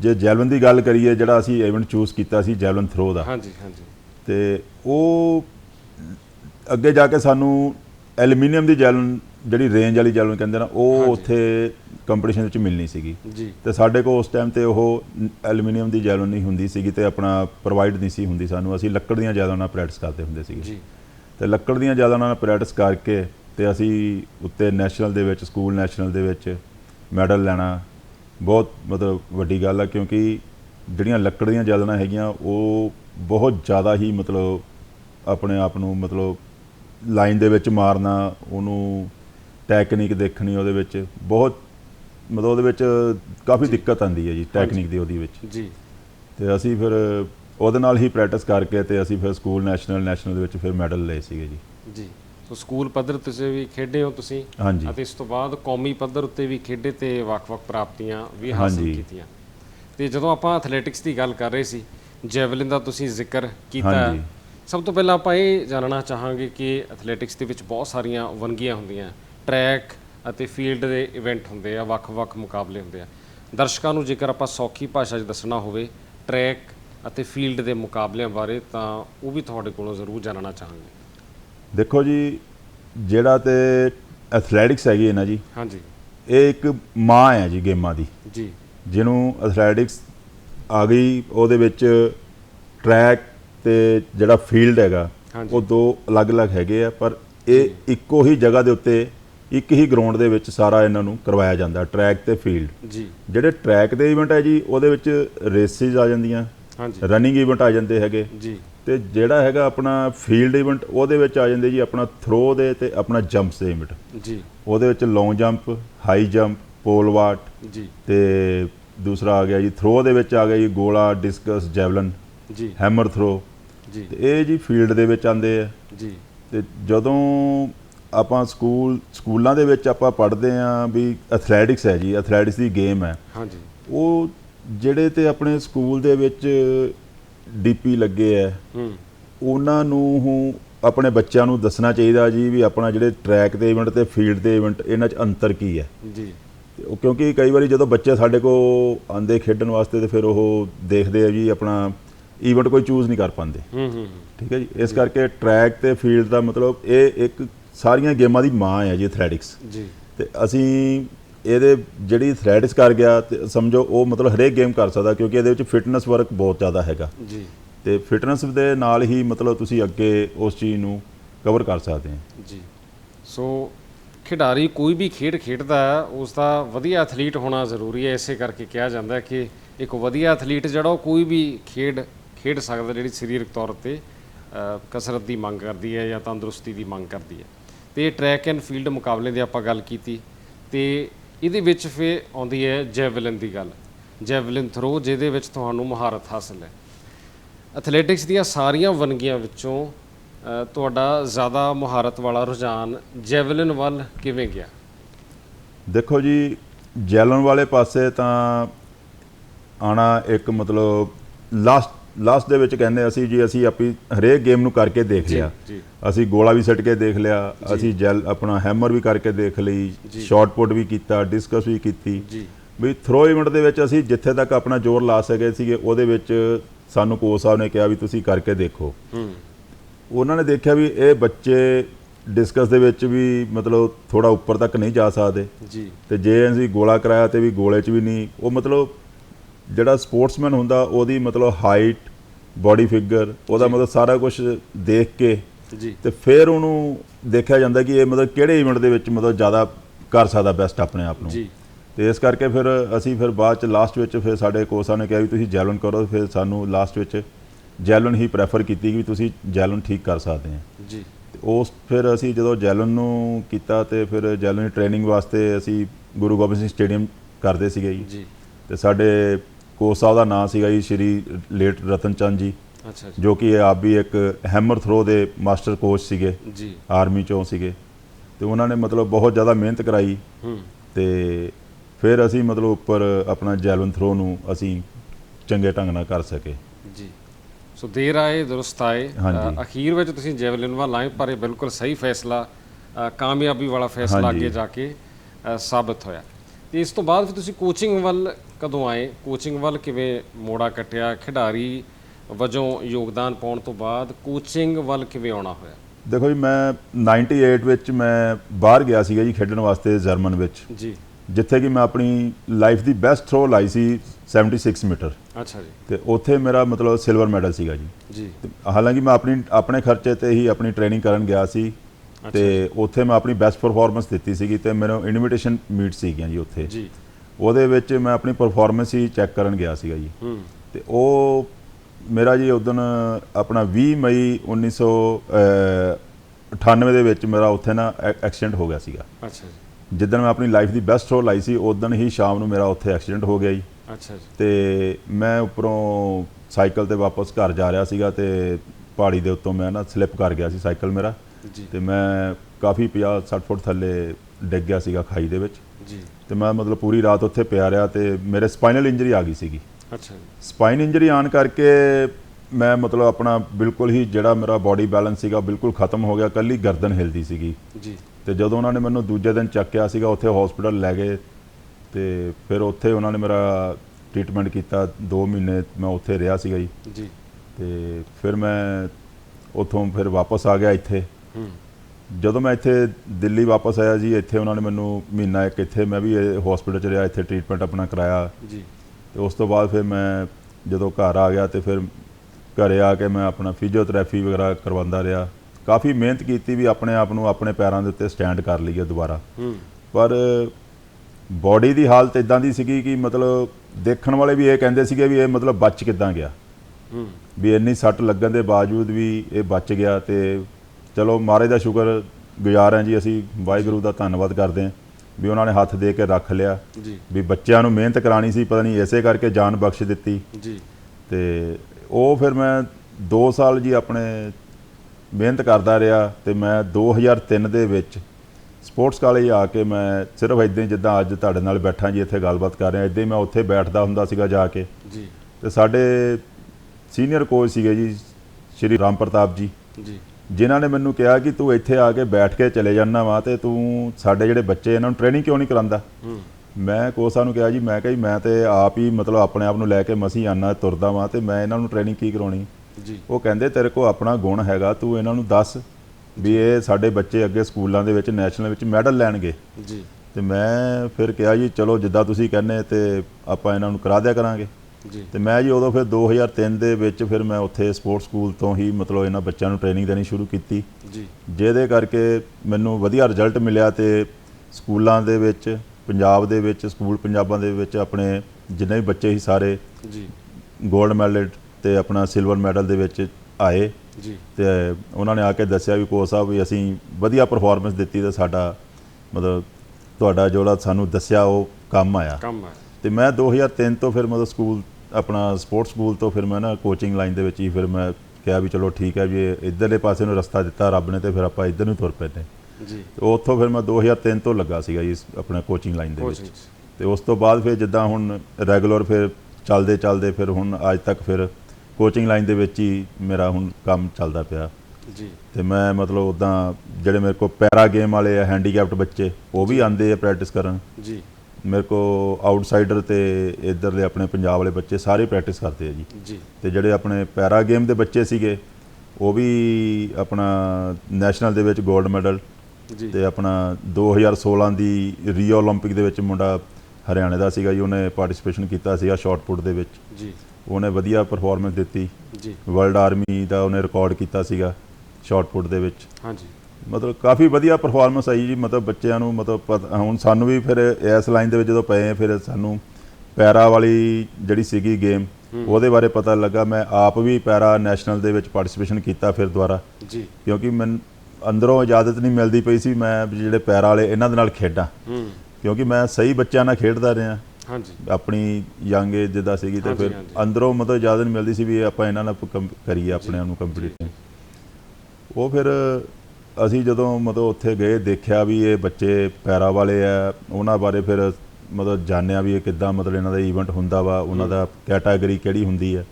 ਜੇ ਜੈਵਲਨ ਦੀ ਗੱਲ ਕਰੀਏ ਜਿਹੜਾ ਅਸੀਂ ਇਵੈਂਟ ਚੂਜ਼ ਕੀਤਾ ਸੀ ਜੈਵਲਨ ਥਰੋ ਦਾ। ਹਾਂਜੀ ਹਾਂਜੀ। ਤੇ ਉਹ ਅੱਗੇ ਜਾ ਕੇ ਸਾਨੂੰ ਐਲੂਮੀਨੀਅਮ ਦੀ ਜੈਵਲਨ ਜਿਹੜੀ ਰੇਂਜ ਵਾਲੀ ਜੈਵਲਨ ਕਹਿੰਦੇ ਨਾ ਉਹ। ਉੱਥੇ ਕੰਪੀਟੀਸ਼ਨ ਵਿੱਚ ਮਿਲਣੀ ਸੀਗੀ। ਜੀ। ਤੇ ਸਾਡੇ ਕੋਲ ਉਸ ਟਾਈਮ ਤੇ ਉਹ ਐਲੂਮੀਨੀਅਮ ਦੀ ਜੈਵਲਨ ਨਹੀਂ ਹੁੰਦੀ ਸੀਗੀ ਤੇ ਆਪਣਾ ਪ੍ਰੋਵਾਈਡ ਨਹੀਂ ਸੀ ਹੁੰਦੀ ਸਾਨੂੰ। ਅਸੀਂ ਲੱਕੜ ਦੀਆਂ ਜੈਵਲਨ ਨਾਲ ਪ੍ਰੈਕਟਿਸ ਕਰਦੇ ਹੁੰਦੇ ਸੀਗੇ। ਜੀ। ਤੇ ਲੱਕੜ ਦੀਆਂ ਜੈਵਲਨ ਨਾਲ ਪ੍ਰੈਕਟਿਸ ਕਰਕੇ ਤੇ ਅਸੀਂ ਉੱਤੇ ਨੈਸ਼ਨਲ ਦੇ ਵਿੱਚ ਸਕੂਲ ਨੈਸ਼ਨਲ ਦੇ ਵਿੱਚ ਮੈਡਲ ਲੈਣਾ ਬਹੁਤ ਮਤਲਬ ਵੱਡੀ ਗੱਲ ਆ ਕਿਉਂਕਿ ਜਿਹੜੀਆਂ ਲੱਕੜ ਦੀਆਂ ਜਲਣਾ ਹੈਗੀਆਂ ਉਹ ਬਹੁਤ ਜ਼ਿਆਦਾ ਹੀ ਮਤਲਬ ਆਪਣੇ ਆਪ ਨੂੰ ਮਤਲਬ ਲਾਈਨ ਦੇ ਵਿੱਚ ਮਾਰਨਾ ਉਹਨੂੰ ਟੈਕਨੀਕ ਦੇਖਣੀ ਉਹਦੇ ਵਿੱਚ ਬਹੁਤ ਮਤਲਬ ਉਹਦੇ ਵਿੱਚ ਕਾਫੀ ਦਿੱਕਤ ਆਉਂਦੀ ਹੈ ਜੀ ਟੈਕਨੀਕ ਦੀ ਉਹਦੀ ਵਿੱਚ। ਜੀ। ਤੇ ਅਸੀਂ ਫਿਰ ਉਹਦੇ ਨਾਲ ਹੀ ਪ੍ਰੈਕਟਿਸ ਕਰਕੇ ਤੇ ਅਸੀਂ ਫਿਰ ਸਕੂਲ ਨੈਸ਼ਨਲ ਨੈਸ਼ਨਲ ਦੇ ਵਿੱਚ ਫਿਰ ਮੈਡਲ ਲਏ ਸੀਗੇ ਜੀ। ਜੀ। ਸੋ ਸਕੂਲ ਪੱਧਰ ਤੁਸੀਂ ਵੀ ਖੇਡੇ ਹੋ ਤੁਸੀਂ? ਅਤੇ ਇਸ ਤੋਂ ਬਾਅਦ ਕੌਮੀ ਪੱਧਰ ਉੱਤੇ ਵੀ ਖੇਡੇ ਤੇ ਵੱਖ-ਵੱਖ ਪ੍ਰਾਪਤੀਆਂ ਵੀ ਹਾਸਲ। ਕੀਤੀਆਂ। ਤੇ ਜਦੋਂ ਆਪਾਂ ਐਥਲੈਟਿਕਸ ਦੀ ਗੱਲ ਕਰ ਰਹੇ ਸੀ ਜੈਵਲਿਨ ਦਾ ਤੁਸੀਂ ਜ਼ਿਕਰ ਕੀਤਾ। ਸਭ ਤੋਂ ਪਹਿਲਾਂ ਆਪਾਂ ਇਹ ਜਾਣਨਾ ਚਾਹਾਂਗੇ ਕਿ ਐਥਲੈਟਿਕਸ ਦੇ ਵਿੱਚ ਬਹੁਤ ਸਾਰੀਆਂ ਵੰਨਗੀਆਂ ਹੁੰਦੀਆਂ। ਟਰੈਕ ਅਤੇ ਫੀਲਡ ਦੇ ਇਵੈਂਟ ਹੁੰਦੇ ਆ ਵੱਖ-ਵੱਖ ਮੁਕਾਬਲੇ ਹੁੰਦੇ ਆ। ਦਰਸ਼ਕਾਂ ਨੂੰ ਜੇਕਰ ਆਪਾਂ ਸੌਖੀ ਭਾਸ਼ਾ 'ਚ ਦੱਸਣਾ ਹੋਵੇ ਟਰੈਕ ਅਤੇ ਫੀਲਡ ਦੇ ਮੁਕਾਬਲਿਆਂ ਬਾਰੇ ਤਾਂ ਉਹ ਵੀ ਤੁਹਾਡੇ ਕੋਲੋਂ ਜ਼ਰੂਰ ਜਾਣਨਾ ਚਾਹਾਂਗੇ। ਦੇਖੋ ਜੀ ਜਿਹੜਾ ਤੇ ਐਥਲੈਟਿਕਸ ਹੈਗੀ ਹੈ ਨਾ ਜੀ ਹਾਂਜੀ। ਇਹ ਇੱਕ ਮਾਂ ਹੈ ਜੀ ਗੇਮਾਂ ਦੀ। ਜੀ। ਜਿਹਨੂੰ ਐਥਲੈਟਿਕਸ ਆ ਗਈ ਉਹਦੇ ਵਿੱਚ ਟਰੈਕ ਤੇ ਜਿਹੜਾ ਫੀਲਡ ਹੈਗਾ। ਉਹ ਦੋ ਅਲੱਗ-ਅਲੱਗ ਹੈਗੇ ਆ ਪਰ ਇਹ ਇੱਕੋ ਹੀ ਜਗ੍ਹਾ ਦੇ ਉੱਤੇ ਇੱਕ ਹੀ ਗਰਾਊਂਡ ਦੇ ਵਿੱਚ ਸਾਰਾ ਇਹਨਾਂ ਨੂੰ ਕਰਵਾਇਆ ਜਾਂਦਾ ਟਰੈਕ ਤੇ ਫੀਲਡ ਜੀ। ਜਿਹੜੇ ਟਰੈਕ ਦੇ ਇਵੈਂਟ ਹੈ ਜੀ ਉਹਦੇ ਵਿੱਚ ਰੇਸਿਸ ਆ ਜਾਂਦੀਆਂ ਹਾਂਜੀ। ਰਨਿੰਗ ਇਵੈਂਟ ਆ ਜਾਂਦੇ ਹੈਗੇ। ਜੀ। ਤੇ ਜਿਹੜਾ ਹੈਗਾ ਆਪਣਾ ਫੀਲਡ ਇਵੈਂਟ ਉਹਦੇ ਵਿੱਚ ਆ ਜਾਂਦੇ ਜੀ ਆਪਣਾ ਥਰੋ ਦੇ ਤੇ ਆਪਣਾ ਜੰਪਸ ਦੇ ਇਵੈਂਟ ਜੀ। ਉਹਦੇ ਵਿੱਚ long jump high jump pole vault ਜੀ। ਤੇ ਦੂਸਰਾ ਆ ਗਿਆ ਜੀ ਥਰੋ ਦੇ ਵਿੱਚ ਆ ਗਿਆ ਜੀ ਗੋਲਾ ਡਿਸਕਸ ਜੈਵਲਨ ਜੀ। ਹੈਮਰ ਥਰੋ ਜੀ। ਤੇ ਇਹ ਜੀ ਫੀਲਡ ਦੇ ਵਿੱਚ ਆਉਂਦੇ ਆ। ਜੀ। ਤੇ ਜਦੋਂ ਆਪਾਂ ਸਕੂਲ ਸਕੂਲਾਂ ਦੇ ਵਿੱਚ ਆਪਾਂ ਪੜ੍ਹਦੇ ਆ ਵੀ ਐਥਲੈਟਿਕਸ ਹੈ ਜੀ ਐਥਲੈਟਿਕਸ ਦੀ ਗੇਮ ਹੈ। ਹਾਂਜੀ। ਉਹ ਜਿਹੜੇ ਤੇ ਆਪਣੇ ਸਕੂਲ ਦੇ ਵਿੱਚ ਡੀਪੀ ਲੱਗੇ ਹੂੰ ਉਹਨਾਂ ਨੂੰ ਆਪਣੇ ਬੱਚਿਆਂ ਨੂੰ ਦੱਸਣਾ ਚਾਹੀਦਾ ਜੀ ਵੀ ਆਪਣਾ ਜਿਹੜੇ ਟਰੈਕ ਦੇ ਇਵੈਂਟ ਤੇ ਫੀਲਡ ਦੇ ਇਵੈਂਟ ਇਹਨਾਂ 'ਚ ਅੰਤਰ ਕੀ ਹੈ। ਜੀ। ਉਹ ਕਿਉਂਕਿ ਕਈ ਵਾਰੀ ਜਦੋਂ ਬੱਚੇ ਸਾਡੇ ਕੋਲ ਆਂਦੇ ਖੇਡਣ ਵਾਸਤੇ ਤੇ ਫਿਰ ਉਹ ਦੇਖਦੇ ਆ ਜੀ ਆਪਣਾ ਇਵੈਂਟ ਕੋਈ ਚੂਜ਼ ਨਹੀਂ ਕਰ ਪਾਉਂਦੇ। ਹੂੰ ਹੂੰ ਠੀਕ ਹੈ ਜੀ? ਇਸ ਕਰਕੇ ਟਰੈਕ ਤੇ ਫੀਲਡ ਦਾ ਮਤਲਬ ਇਹ ਇੱਕ ਸਾਰੀਆਂ ਗੇਮਾਂ ਦੀ ਮਾਂ ਹੈ ਜੀ ਐਥਲੈਟਿਕਸ ਜੀ। ਤੇ ਅਸੀਂ ਇਹਦੇ ਜਿਹੜੀ ਐਥਲੈਟਿਕਸ ਕਰ ਗਿਆ ਤੇ ਸਮਝੋ ਉਹ ਮਤਲਬ ਹਰੇਕ ਗੇਮ ਕਰ ਸਕਦਾ ਕਿਉਂਕਿ ਇਹਦੇ ਵਿੱਚ ਫਿਟਨੈਸ ਵਰਕ ਬਹੁਤ ਜ਼ਿਆਦਾ ਹੈਗਾ। ਜੀ। ਤੇ ਫਿਟਨੈਸ ਦੇ ਨਾਲ ਹੀ ਮਤਲਬ ਤੁਸੀਂ ਅੱਗੇ ਉਸ ਚੀਜ਼ ਨੂੰ ਕਵਰ ਕਰ ਸਕਦੇ ਹੋ। ਜੀ। ਸੋ ਖਿਡਾਰੀ ਕੋਈ ਵੀ ਖੇਡ ਖੇਡਦਾ ਉਸ ਦਾ ਵਧੀਆ ਐਥਲੀਟ ਹੋਣਾ ਜ਼ਰੂਰੀ ਹੈ। ਇਸੇ ਕਰਕੇ ਕਿਹਾ ਜਾਂਦਾ ਕਿ ਇੱਕ ਵਧੀਆ ਐਥਲੀਟ ਜਿਹੜਾ ਉਹ ਕੋਈ ਵੀ ਖੇਡ ਖੇਡ ਸਕਦਾ ਜਿਹੜੀ ਸਰੀਰਕ ਤੌਰ ਤੇ ਕਸਰਤ ਦੀ ਮੰਗ ਕਰਦੀ ਹੈ ਜਾਂ ਤੰਦਰੁਸਤੀ ਦੀ ਮੰਗ ਕਰਦੀ ਹੈ। ਤੇ ਟਰੈਕ ਐਂਡ ਫੀਲਡ ਮੁਕਾਬਲੇ ਦੀ ਆਪਾਂ ਗੱਲ ਕੀਤੀ ਤੇ ਇਹਦੇ ਵਿੱਚ ਫੇ ਆਉਂਦੀ ਹੈ ਜੈਵਲਿਨ ਦੀ ਗੱਲ। ਜੈਵਲਿਨ ਥਰੋ ਜਿਹਦੇ ਵਿੱਚ ਤੁਹਾਨੂੰ ਮਹਾਰਤ ਹਾਸਲ ਹੈ। ਐਥਲੈਟਿਕਸ ਦੀਆਂ ਸਾਰੀਆਂ ਵਨਗੀਆਂ ਵਿੱਚੋਂ ਤੁਹਾਡਾ ਜ਼ਿਆਦਾ ਮਹਾਰਤ ਵਾਲਾ ਰੁਝਾਨ ਜੈਵਲਿਨ ਵੱਲ ਕਿਵੇਂ ਗਿਆ? ਦੇਖੋ ਜੀ ਜੈਲਨ ਵਾਲੇ ਪਾਸੇ ਤਾਂ ਆਣਾ ਇੱਕ ਮਤਲਬ ਲਾਸਟ ਲਾਸਟ ਦੇ ਵਿੱਚ ਕਹਿੰਦੇ ਅਸੀਂ ਜੀ ਅਸੀਂ ਆਪੀ ਹਰੇਕ ਗੇਮ ਨੂੰ ਕਰਕੇ ਦੇਖ ਲਿਆ। ਅਸੀਂ ਗੋਲਾ ਵੀ ਸੱਟ ਕੇ ਦੇਖ ਲਿਆ ਅਸੀਂ ਜੈਲ ਆਪਣਾ ਹੈਮਰ ਵੀ ਕਰਕੇ ਦੇਖ ਲਈ। ਸ਼ਾਰਟ ਪੁੱਟ ਵੀ ਕੀਤਾ ਡਿਸਕਸ ਵੀ ਕੀਤੀ। ਜੀ। ਵੀ ਥਰੋ ਇਵੈਂਟ ਦੇ ਵਿੱਚ ਅਸੀਂ ਜਿੱਥੇ ਤੱਕ ਆਪਣਾ ਜ਼ੋਰ ਲਾ ਸਕੇ ਸੀਗੇ ਉਹਦੇ ਵਿੱਚ ਸਾਨੂੰ ਕੋਚ ਸਾਹਿਬ ਨੇ ਕਿਹਾ ਵੀ ਤੁਸੀਂ ਕਰਕੇ ਦੇਖੋ। ਹੂੰ। ਉਹਨਾਂ ਨੇ ਦੇਖਿਆ ਵੀ ਇਹ ਬੱਚੇ ਡਿਸਕਸ ਦੇ ਵਿੱਚ ਵੀ ਮਤਲਬ ਥੋੜਾ ਉੱਪਰ ਤੱਕ ਨਹੀਂ ਜਾ ਸਕਦੇ। ਜੀ। ਤੇ ਜੇ ਅਸੀਂ ਗੋਲਾ ਕਰਾਇਆ ਤੇ ਵੀ ਗੋਲੇ 'ਚ ਵੀ ਨਹੀਂ ਉਹ ਮਤਲਬ ਜਿਹੜਾ ਸਪੋਰਟਸਮੈਨ ਹੁੰਦਾ ਉਹਦੀ ਮਤਲਬ ਹਾਈਟ ਬਾਡੀ ਫਿਗਰ ਉਹਦਾ ਮਤਲਬ ਸਾਰਾ ਕੁਝ ਦੇਖ ਕੇ ਜੀ। ਤੇ ਫਿਰ ਉਹਨੂੰ ਦੇਖਿਆ ਜਾਂਦਾ ਕਿ ਇਹ ਮਤਲਬ ਕਿਹੜੇ ਇਵੈਂਟ ਦੇ ਵਿੱਚ ਮਤਲਬ ਜ਼ਿਆਦਾ ਕਰ ਸਕਦਾ ਬੈਸਟ ਆਪਣੇ ਆਪ ਨੂੰ। ਜੀ। ਤੇ ਇਸ ਕਰਕੇ ਫਿਰ ਅਸੀਂ ਫਿਰ ਬਾਅਦ ਚ ਲਾਸਟ ਵਿੱਚ ਫਿਰ ਸਾਡੇ ਕੋਚਾਂ ਨੇ ਕਿਹਾ ਵੀ ਤੁਸੀਂ ਜੈਲਨ ਕਰੋ ਫਿਰ ਸਾਨੂੰ ਲਾਸਟ ਵਿੱਚ ਜੈਲਨ ਹੀ ਪ੍ਰੈਫਰ ਕੀਤੀ ਕਿ ਤੁਸੀਂ ਜੈਲਨ ਠੀਕ ਕਰ ਸਕਦੇ ਆ। ਜੀ। ਉਸ ਫਿਰ ਅਸੀਂ ਜਦੋਂ ਜੈਲਨ ਨੂੰ ਕੀਤਾ ਤੇ ਫਿਰ ਜੈਲਨ ਦੀ ਟ੍ਰੇਨਿੰਗ ਵਾਸਤੇ ਅਸੀਂ ਗੁਰੂ ਗੋਬਿੰਦ ਸਿੰਘ ਸਟੇਡੀਅਮ ਕਰਦੇ ਸੀਗੇ ਜੀ। ਤੇ ਸਾਡੇ ਕੋਚ ਸਾਹਿਬ ਦਾ ਨਾਮ ਸੀਗਾ ਜੀ ਸ਼੍ਰੀ ਲੇਟ ਰਤਨ ਚੰਦ ਜੀ ਅੱਛਾ ਜੀ। ਜੋ ਕਿ ਆਪ ਵੀ ਇੱਕ ਹੈਮਰ ਥਰੋ ਦੇ ਮਾਸਟਰ ਕੋਚ ਸੀਗੇ ਜੀ। ਆਰਮੀ ਚੋਂ ਸੀਗੇ। ਤੇ ਉਹਨਾਂ ਨੇ ਮਤਲਬ ਬਹੁਤ ਜ਼ਿਆਦਾ ਮਿਹਨਤ ਕਰਾਈ। ਹੂੰ। ਤੇ ਫਿਰ ਅਸੀਂ ਮਤਲਬ ਉੱਪਰ ਆਪਣਾ ਜੈਵਲਿਨ ਥਰੋ ਨੂੰ ਅਸੀਂ ਚੰਗੇ ਢੰਗ ਨਾਲ ਕਰ ਸਕੇ। ਜੀ। ਸੋ ਦੇਰ ਆਏ ਦਰੁਸਤ ਆਏ। ਅਖੀਰ ਵਿੱਚ ਤੁਸੀਂ ਜੈਵਲਿਨ ਵੱਲ ਆਏ ਪਰ ਇਹ ਬਿਲਕੁਲ ਸਹੀ ਫੈਸਲਾ ਕਾਮਯਾਬੀ ਵਾਲਾ ਫੈਸਲਾ। ਅੱਗੇ ਜਾ ਕੇ ਸਾਬਤ ਹੋਇਆ। ਤੇ ਇਸ ਤੋਂ ਬਾਅਦ ਫਿਰ ਤੁਸੀਂ ਕੋਚਿੰਗ ਵੱਲ ਕਦੋਂ ਆਏ? ਕੋਚਿੰਗ ਵੱਲ ਕਿਵੇਂ ਮੋੜਾ ਕੱਟਿਆ? ਖਿਡਾਰੀ ਵਜੋਂ ਯੋਗਦਾਨ ਪਾਉਣ ਤੋਂ ਬਾਅਦ ਕੋਚਿੰਗ ਵੱਲ ਕਿਵੇਂ ਆਉਣਾ ਹੋਇਆ? ਦੇਖੋ ਜੀ ਮੈਂ 98 ਵਿੱਚ ਮੈਂ ਬਾਹਰ ਗਿਆ ਸੀਗਾ ਜੀ ਖੇਡਣ ਵਾਸਤੇ ਜਰਮਨ ਵਿੱਚ। ਜੀ। ਜਿੱਥੇ ਕਿ ਮੈਂ ਆਪਣੀ ਲਾਈਫ ਦੀ ਬੈਸਟ ਥਰੋ ਲਾਈ ਸੀ 76 ਮੀਟਰ। ਅੱਛਾ ਜੀ। ਤੇ ਉੱਥੇ ਮੇਰਾ ਮਤਲਬ ਸਿਲਵਰ ਮੈਡਲ ਸੀਗਾ ਜੀ। ਜੀ। ਹਾਲਾਂਕਿ ਮੈਂ ਆਪਣੀ ਆਪਣੇ ਖਰਚੇ ਤੇ ਹੀ ਆਪਣੀ ਟ੍ਰੇਨਿੰਗ ਕਰਨ ਗਿਆ ਸੀ। ਤੇ ਉੱਥੇ ਮੈਂ ਆਪਣੀ ਬੈਸਟ ਪਰਫਾਰਮੈਂਸ ਦਿੱਤੀ ਸੀਗੀ ਤੇ ਮੈਨੂੰ ਇਨਵੀਟੇਸ਼ਨ ਮੀਟ ਸੀਗੀਆਂ ਜੀ ਉੱਥੇ। ਜੀ। ਉਹਦੇ ਵਿੱਚ ਮੈਂ ਆਪਣੀ ਪਰਫਾਰਮੈਂਸ ਹੀ ਚੈੱਕ ਕਰਨ ਗਿਆ ਸੀਗਾ ਜੀ। ਤੇ ਉਹ ਮੇਰਾ ਜੀ ਉਦੋਂ ਆਪਣਾ 20 ਮਈ 1998 ਦੇ ਵਿੱਚ ਮੇਰਾ ਉੱਥੇ ਨਾ ਐਕਸੀਡੈਂਟ ਹੋ ਗਿਆ ਸੀਗਾ। ਅੱਛਾ ਜੀ। ਜਿੱਦਣ ਮੈਂ ਆਪਣੀ ਲਾਈਫ ਦੀ ਬੈਸਟ ਸ਼ੋ ਲਾਈ ਸੀ ਉਦੋਂ ਹੀ ਸ਼ਾਮ ਨੂੰ ਮੇਰਾ ਉੱਥੇ ਐਕਸੀਡੈਂਟ ਹੋ ਗਿਆ ਜੀ। ਅੱਛਾ ਜੀ। ਤੇ ਮੈਂ ਉੱਪਰੋਂ ਸਾਈਕਲ ਤੇ ਵਾਪਸ ਘਰ ਜਾ ਰਿਹਾ ਸੀਗਾ ਤੇ ਪਹਾੜੀ ਦੇ ਉੱਤੋਂ ਮੈਂ ਨਾ ਸਲਿੱਪ ਕਰ ਗਿਆ ਸੀ ਸਾਈਕਲ ਮੇਰਾ। ਤੇ ਮੈਂ ਕਾਫੀ 50 60 ਫੁੱਟ ਥੱਲੇ ਡਿੱਗ ਗਿਆ ਸੀਗਾ ਖਾਈ ਦੇ ਵਿੱਚ। ਜੀ। ਤੇ ਮੈਂ ਮਤਲਬ ਪੂਰੀ ਰਾਤ ਉੱਥੇ ਪਿਆ ਰਿਹਾ ਤੇ ਮੇਰੇ ਸਪਾਈਨਲ ਇੰਜਰੀ ਆ ਗਈ ਸੀਗੀ। ਅੱਛਾ ਜੀ। ਸਪਾਈਨ ਇੰਜਰੀ ਆਣ ਕਰਕੇ ਮੈਂ ਮਤਲਬ ਆਪਣਾ ਬਿਲਕੁਲ ਹੀ ਜਿਹੜਾ ਮੇਰਾ ਬਾਡੀ ਬੈਲੈਂਸ ਸੀਗਾ ਬਿਲਕੁਲ ਖਤਮ ਹੋ ਗਿਆ ਕੱਲੀ ਗਰਦਨ ਹਿਲਦੀ ਸੀਗੀ। ਜੀ। ਤੇ ਜਦੋਂ ਉਹਨਾਂ ਨੇ ਮੈਨੂੰ ਦੂਜੇ ਦਿਨ ਚੱਕਿਆ ਸੀਗਾ ਉੱਥੇ ਹਸਪੀਟਲ ਲੈ ਗਏ ਤੇ ਫਿਰ ਉੱਥੇ ਉਹਨਾਂ ਨੇ ਮੇਰਾ ਟ੍ਰੀਟਮੈਂਟ ਕੀਤਾ 2 ਮਹੀਨੇ ਮੈਂ ਉੱਥੇ ਰਿਹਾ ਸੀਗਾ ਜੀ। ਜੀ। ਤੇ ਫਿਰ ਮੈਂ ਉੱਥੋਂ ਫਿਰ ਵਾਪਸ ਆ ਗਿਆ ਇੱਥੇ। ਹੂੰ। ਜਦੋਂ ਮੈਂ ਇੱਥੇ ਦਿੱਲੀ ਵਾਪਸ ਆਇਆ ਜੀ ਇੱਥੇ ਉਹਨਾਂ ਨੇ ਮੈਨੂੰ ਮਹੀਨਾ ਇੱਕ ਇੱਥੇ ਮੈਂ ਵੀ ਹਸਪੀਟਲ 'ਚ ਰਿਹਾ ਇੱਥੇ ਟ੍ਰੀਟਮੈਂਟ ਆਪਣਾ ਕਰਾਇਆ। ਜੀ। ਤੇ ਉਸ ਤੋਂ ਬਾਅਦ ਫਿਰ ਮੈਂ ਜਦੋਂ ਘਰ ਆ ਗਿਆ ਤੇ ਫਿਰ ਘਰੇ ਆ ਕੇ ਮੈਂ ਆਪਣਾ ਫਿਜ਼ੀਓਥੈਰੇਪੀ ਵਗੈਰਾ ਕਰਵਾਉਂਦਾ ਰਿਹਾ। ਕਾਫੀ ਮਿਹਨਤ ਕੀਤੀ ਵੀ ਆਪਣੇ ਆਪ ਨੂੰ ਆਪਣੇ ਪੈਰਾਂ ਦੇ ਉੱਤੇ ਸਟੈਂਡ ਕਰ ਲਈਏ ਦੁਬਾਰਾ। ਹੂੰ। ਪਰ ਬਾਡੀ ਦੀ ਹਾਲਤ ਇਦਾਂ ਦੀ ਸੀਗੀ ਕਿ ਮਤਲਬ ਦੇਖਣ ਵਾਲੇ ਵੀ ਇਹ ਕਹਿੰਦੇ ਸੀਗੇ ਵੀ ਇਹ ਮਤਲਬ ਬਚ ਕਿੱਦਾਂ ਗਿਆ। ਹੂੰ। ਵੀ ਇੰਨੀ ਸੱਟ ਲੱਗਣ ਦੇ ਬਾਵਜੂਦ ਵੀ ਇਹ ਬਚ ਗਿਆ ਤੇ ਚਲੋ ਮਹਾਰਾਜ ਦਾ ਸ਼ੁਕਰ ਗੁਜ਼ਾਰ ਹਾਂ ਜੀ ਅਸੀਂ ਵਾਹਿਗੁਰੂ ਦਾ ਧੰਨਵਾਦ ਕਰਦੇ ਹਾਂ ਵੀ ਉਹਨਾਂ ਨੇ ਹੱਥ ਦੇ ਕੇ ਰੱਖ ਲਿਆ। ਜੀ। ਵੀ ਬੱਚਿਆਂ ਨੂੰ ਮਿਹਨਤ ਕਰਾਣੀ ਸੀ ਪਤਾ ਨਹੀਂ ਐਸੇ ਕਰਕੇ ਜਾਨ ਬਖਸ਼ ਦਿੱਤੀ। ਜੀ। ਤੇ ਉਹ ਫਿਰ ਮੈਂ 2 ਸਾਲ ਜੀ ਆਪਣੇ ਮਿਹਨਤ ਕਰਦਾ ਰਿਹਾ ਤੇ ਮੈਂ 2003 ਦੇ ਵਿੱਚ ਸਪੋਰਟਸ ਕਾਲਜ ਆ ਕੇ ਮੈਂ ਸਿਰਫ ਇਦਾਂ ਹੀ ਜਿੱਦਾਂ ਅੱਜ ਤੁਹਾਡੇ ਨਾਲ ਬੈਠਾ ਜੀ ਇੱਥੇ ਗੱਲਬਾਤ ਕਰ ਰਿਹਾ ਇਦਾਂ ਹੀ ਮੈਂ ਉੱਥੇ ਬੈਠਦਾ ਹੁੰਦਾ ਸੀਗਾ ਜਾ ਕੇ। ਜੀ। ਤੇ ਸਾਡੇ ਸੀਨੀਅਰ ਕੋਚ ਸੀਗੇ ਜੀ ਸ਼੍ਰੀ ਰਾਮ ਪ੍ਰਤਾਪ ਜੀ। ਜੀ। ਜਿਨ੍ਹਾਂ ਨੇ ਮੈਨੂੰ ਕਿਹਾ ਕਿ ਤੂੰ ਇੱਥੇ ਆ ਕੇ ਬੈਠ ਕੇ ਚਲੇ ਜਾਣਾ ਵਾ ਤੇ ਤੂੰ ਸਾਡੇ ਜਿਹੜੇ ਬੱਚੇ ਇਹਨਾਂ ਨੂੰ ਟ੍ਰੇਨਿੰਗ ਕਿਉਂ ਨਹੀਂ ਕਰਾਂਦਾ ਹੂੰ। ਮੈਂ ਸਾਹਿਬ ਨੂੰ ਕਿਹਾ ਜੀ ਮੈਂ ਕਿਹਾ ਜੀ ਮੈਂ ਤੇ ਆਪ ਹੀ ਮਤਲਬ ਆਪਣੇ ਆਪ ਨੂੰ ਲੈ ਕੇ ਮਸੀਂ ਆਨਾ ਤੁਰਦਾ ਵਾਂ ਤੇ ਮੈਂ ਇਹਨਾਂ ਨੂੰ ਟ੍ਰੇਨਿੰਗ ਕੀ ਕਰਾਉਣੀ? ਜੀ। ਉਹ ਕਹਿੰਦੇ ਤੇਰੇ ਕੋਲ ਆਪਣਾ ਗੁਣ ਹੈਗਾ ਤੂੰ ਇਹਨਾਂ ਨੂੰ ਦੱਸ ਵੀ ਇਹ ਸਾਡੇ ਬੱਚੇ ਅੱਗੇ ਸਕੂਲਾਂ ਦੇ ਵਿੱਚ ਨੈਸ਼ਨਲ ਵਿੱਚ ਮੈਡਲ ਲੈਣਗੇ। ਜੀ। ਤੇ ਮੈਂ ਫਿਰ ਕਿਹਾ ਜੀ ਚਲੋ ਜਿੱਦਾਂ ਤੁਸੀਂ ਕਹਿੰਦੇ ਤੇ ਆਪਾਂ ਇਹਨਾਂ ਨੂੰ ਕਰਾ ਦਿਆ ਕਰਾਂਗੇ। ਤੇ ਮੈਂ ਜੀ ਉਦੋਂ ਫਿਰ 2003 ਦੇ ਵਿੱਚ ਫਿਰ ਮੈਂ ਉੱਥੇ ਸਪੋਰਟਸ ਸਕੂਲ ਤੋਂ ਹੀ ਮਤਲਬ ਇਹਨਾਂ ਬੱਚਿਆਂ ਨੂੰ ਟ੍ਰੇਨਿੰਗ ਦੇਣੀ ਸ਼ੁਰੂ ਕੀਤੀ। ਜੀ। ਜਿਹਦੇ ਕਰਕੇ ਮੈਨੂੰ ਵਧੀਆ ਰਿਜ਼ਲਟ ਮਿਲਿਆ ਤੇ ਸਕੂਲਾਂ ਦੇ ਵਿੱਚ ਪੰਜਾਬ ਦੇ ਵਿੱਚ ਸਕੂਲ ਪੰਜਾਬਾਂ ਦੇ ਵਿੱਚ ਆਪਣੇ ਜਿੰਨੇ ਵੀ ਬੱਚੇ ਸੀ ਸਾਰੇ ਜੀ। 골ਡ ਮੈਡਲ ਤੇ ਆਪਣਾ ਸਿਲਵਰ ਮੈਡਲ ਦੇ ਵਿੱਚ ਆਏ। ਜੀ। ਤੇ ਉਹਨਾਂ ਨੇ ਆ ਕੇ ਦੱਸਿਆ ਵੀ ਕੋਚ ਸਾਹਿਬ ਵੀ ਅਸੀਂ ਵਧੀਆ ਪਰਫਾਰਮੈਂਸ ਦਿੱਤੀ ਤੇ ਸਾਡਾ ਮਤਲਬ ਤੁਹਾਡਾ ਜਿਹੜਾ ਸਾਨੂੰ ਦੱਸਿਆ ਉਹ ਕੰਮ ਆਇਆ। ਕੰਮ ਹੈ ਤੇ ਮੈਂ 2003 ਤੋਂ ਫਿਰ ਮਤਲਬ ਸਕੂਲ ਆਪਣਾ ਸਪੋਰਟਸ ਸਕੂਲ ਤੋਂ ਫਿਰ ਮੈਂ ਨਾ ਕੋਚਿੰਗ ਲਾਈਨ ਦੇ ਵਿੱਚ ਹੀ ਫਿਰ ਮੈਂ ਕਿਹਾ ਵੀ ਚਲੋ ਠੀਕ ਹੈ ਵੀ ਇਧਰਲੇ ਪਾਸੇ ਨੂੰ ਰਸਤਾ ਦਿੱਤਾ ਰੱਬ ਨੇ ਤੇ ਫਿਰ ਆਪਾਂ ਇਧਰ ਨੂੰ ਤੁਰ ਪਏ ਨੇ ਜੀ। ਉੱਥੋਂ ਫਿਰ ਮੈਂ 2003 ਤੋਂ ਲੱਗਾ ਸੀਗਾ ਜੀ ਆਪਣਾ ਕੋਚਿੰਗ ਲਾਈਨ ਦੇ ਵਿੱਚ। ਤੇ ਉਸ ਤੋਂ ਬਾਅਦ ਫਿਰ ਜਿੱਦਾਂ ਹੁਣ ਰੈਗੂਲਰ ਫਿਰ ਚੱਲਦੇ ਚੱਲਦੇ ਫਿਰ ਹੁਣ ਅੱਜ ਤੱਕ ਫਿਰ ਕੋਚਿੰਗ ਲਾਈਨ ਦੇ ਵਿੱਚ ਹੀ ਮੇਰਾ ਹੁਣ ਕੰਮ ਚੱਲਦਾ ਪਿਆ। ਜੀ। ਤੇ ਮੈਂ ਮਤਲਬ ਉਦਾਂ ਜਿਹੜੇ ਮੇਰੇ ਕੋਲ ਪੈਰਾ ਗੇਮ ਵਾਲੇ ਆ ਹੈਂਡੀਕੈਪਟ ਬੱਚੇ ਉਹ ਵੀ ਆਂਦੇ ਆ ਪ੍ਰੈਕਟਿਸ ਕਰਨ। ਜੀ। ਮੇਰੇ ਕੋ ਆਊਟਸਾਈਡਰ ਤੇ ਇਧਰਲੇ ਆਪਣੇ ਪੰਜਾਬ ਵਾਲੇ ਬੱਚੇ ਸਾਰੇ ਪ੍ਰੈਕਟਿਸ ਕਰਦੇ ਆ ਜੀ। ਜੀ। ਤੇ ਜਿਹੜੇ ਆਪਣੇ ਪੈਰਾ ਗੇਮ ਦੇ ਬੱਚੇ ਸੀਗੇ ਉਹ ਵੀ ਆਪਣਾ ਨੈਸ਼ਨਲ ਦੇ ਵਿੱਚ 골ਡ ਮੈਡਲ ਤੇ ਆਪਣਾ 2016 ਦੀ ਰੀਓ 올림픽 ਦੇ ਵਿੱਚ ਮੁੰਡਾ ਹਰਿਆਣੇ ਦਾ ਸੀਗਾ ਜੀ ਉਹਨੇ ਪਾਰਟਿਸਿਪੇਸ਼ਨ ਕੀਤਾ ਸੀਗਾ ਸ਼ਾਟਪੁੱਟ ਦੇ ਵਿੱਚ। ਜੀ। ਉਹਨੇ ਵਧੀਆ ਪਰਫਾਰਮੈਂਸ ਦਿੱਤੀ। ਜੀ। ਵਰਲਡ ਆਰਮੀ ਦਾ ਉਹਨੇ ਰਿਕਾਰਡ ਕੀਤਾ ਸੀਗਾ ਸ਼ਾਟਪੁੱਟ ਦੇ ਵਿੱਚ। ਹਾਂਜੀ। ਮਤਲਬ ਕਾਫੀ ਵਧੀਆ ਪਰਫਾਰਮੈਂਸ ਆਈ ਜੀ ਮਤਲਬ ਬੱਚਿਆਂ ਨੂੰ ਮਤਲਬ ਹੁਣ ਸਾਨੂੰ ਵੀ ਫਿਰ ਇਸ ਲਾਈਨ ਦੇ ਵਿੱਚ ਜਦੋਂ ਪਏ ਫਿਰ ਸਾਨੂੰ ਪੈਰਾ ਵਾਲੀ ਜਿਹੜੀ ਸੀਗੀ ਗੇਮ ਉਹਦੇ ਬਾਰੇ ਪਤਾ ਲੱਗਾ। ਮੈਂ ਆਪ ਵੀ ਪੈਰਾ ਨੈਸ਼ਨਲ ਦੇ ਵਿੱਚ ਪਾਰਟਿਸਿਪੇਸ਼ਨ ਕੀਤਾ ਫਿਰ ਦੁਬਾਰਾ। ਜੀ। ਕਿਉਂਕਿ ਮੈਂ ਅੰਦਰੋਂ ਇਜਾਜ਼ਤ ਨਹੀਂ ਮਿਲਦੀ ਪਈ ਸੀ ਮੈਂ ਜਿਹੜੇ ਪੈਰਾ ਵਾਲੇ ਇਹਨਾਂ ਦੇ ਨਾਲ ਖੇਡਾਂ। ਕਿਉਂਕਿ ਮੈਂ ਸਹੀ ਬੱਚਿਆਂ ਨਾਲ ਖੇਡਦਾ ਰਿਹਾ। ਹਾਂਜੀ। ਆਪਣੀ ਯੰਗ ਏਜ ਜਿੱਦਾਂ ਸੀਗੀ ਤੇ ਫਿਰ। ਅੰਦਰੋਂ ਮਤਲਬ ਇਜਾਜ਼ਤ ਨਹੀਂ ਮਿਲਦੀ ਸੀ ਵੀ ਆਪਾਂ ਇਹਨਾਂ ਨਾਲ ਕਰੀਏ ਆਪਣੇ ਆਪ ਨੂੰ ਕੰਪੀਟੀਸ਼ਨ ਉਹ ਫਿਰ ਅਸੀਂ ਜਦੋਂ ਮਤਲਬ ਉੱਥੇ ਗਏ ਦੇਖਿਆ ਵੀ ਇਹ ਬੱਚੇ ਪੈਰਾ ਵਾਲੇ ਆ ਉਹਨਾਂ ਬਾਰੇ ਫਿਰ ਮਤਲਬ ਜਾਣਿਆ ਵੀ ਇਹ ਕਿੱਦਾਂ ਮਤਲਬ ਇਹਨਾਂ ਦਾ ਇਵੈਂਟ ਹੁੰਦਾ ਵਾ ਉਹਨਾਂ ਦਾ ਕੈਟਾਗਰੀ ਕਿਹੜੀ ਹੁੰਦੀ ਹੈ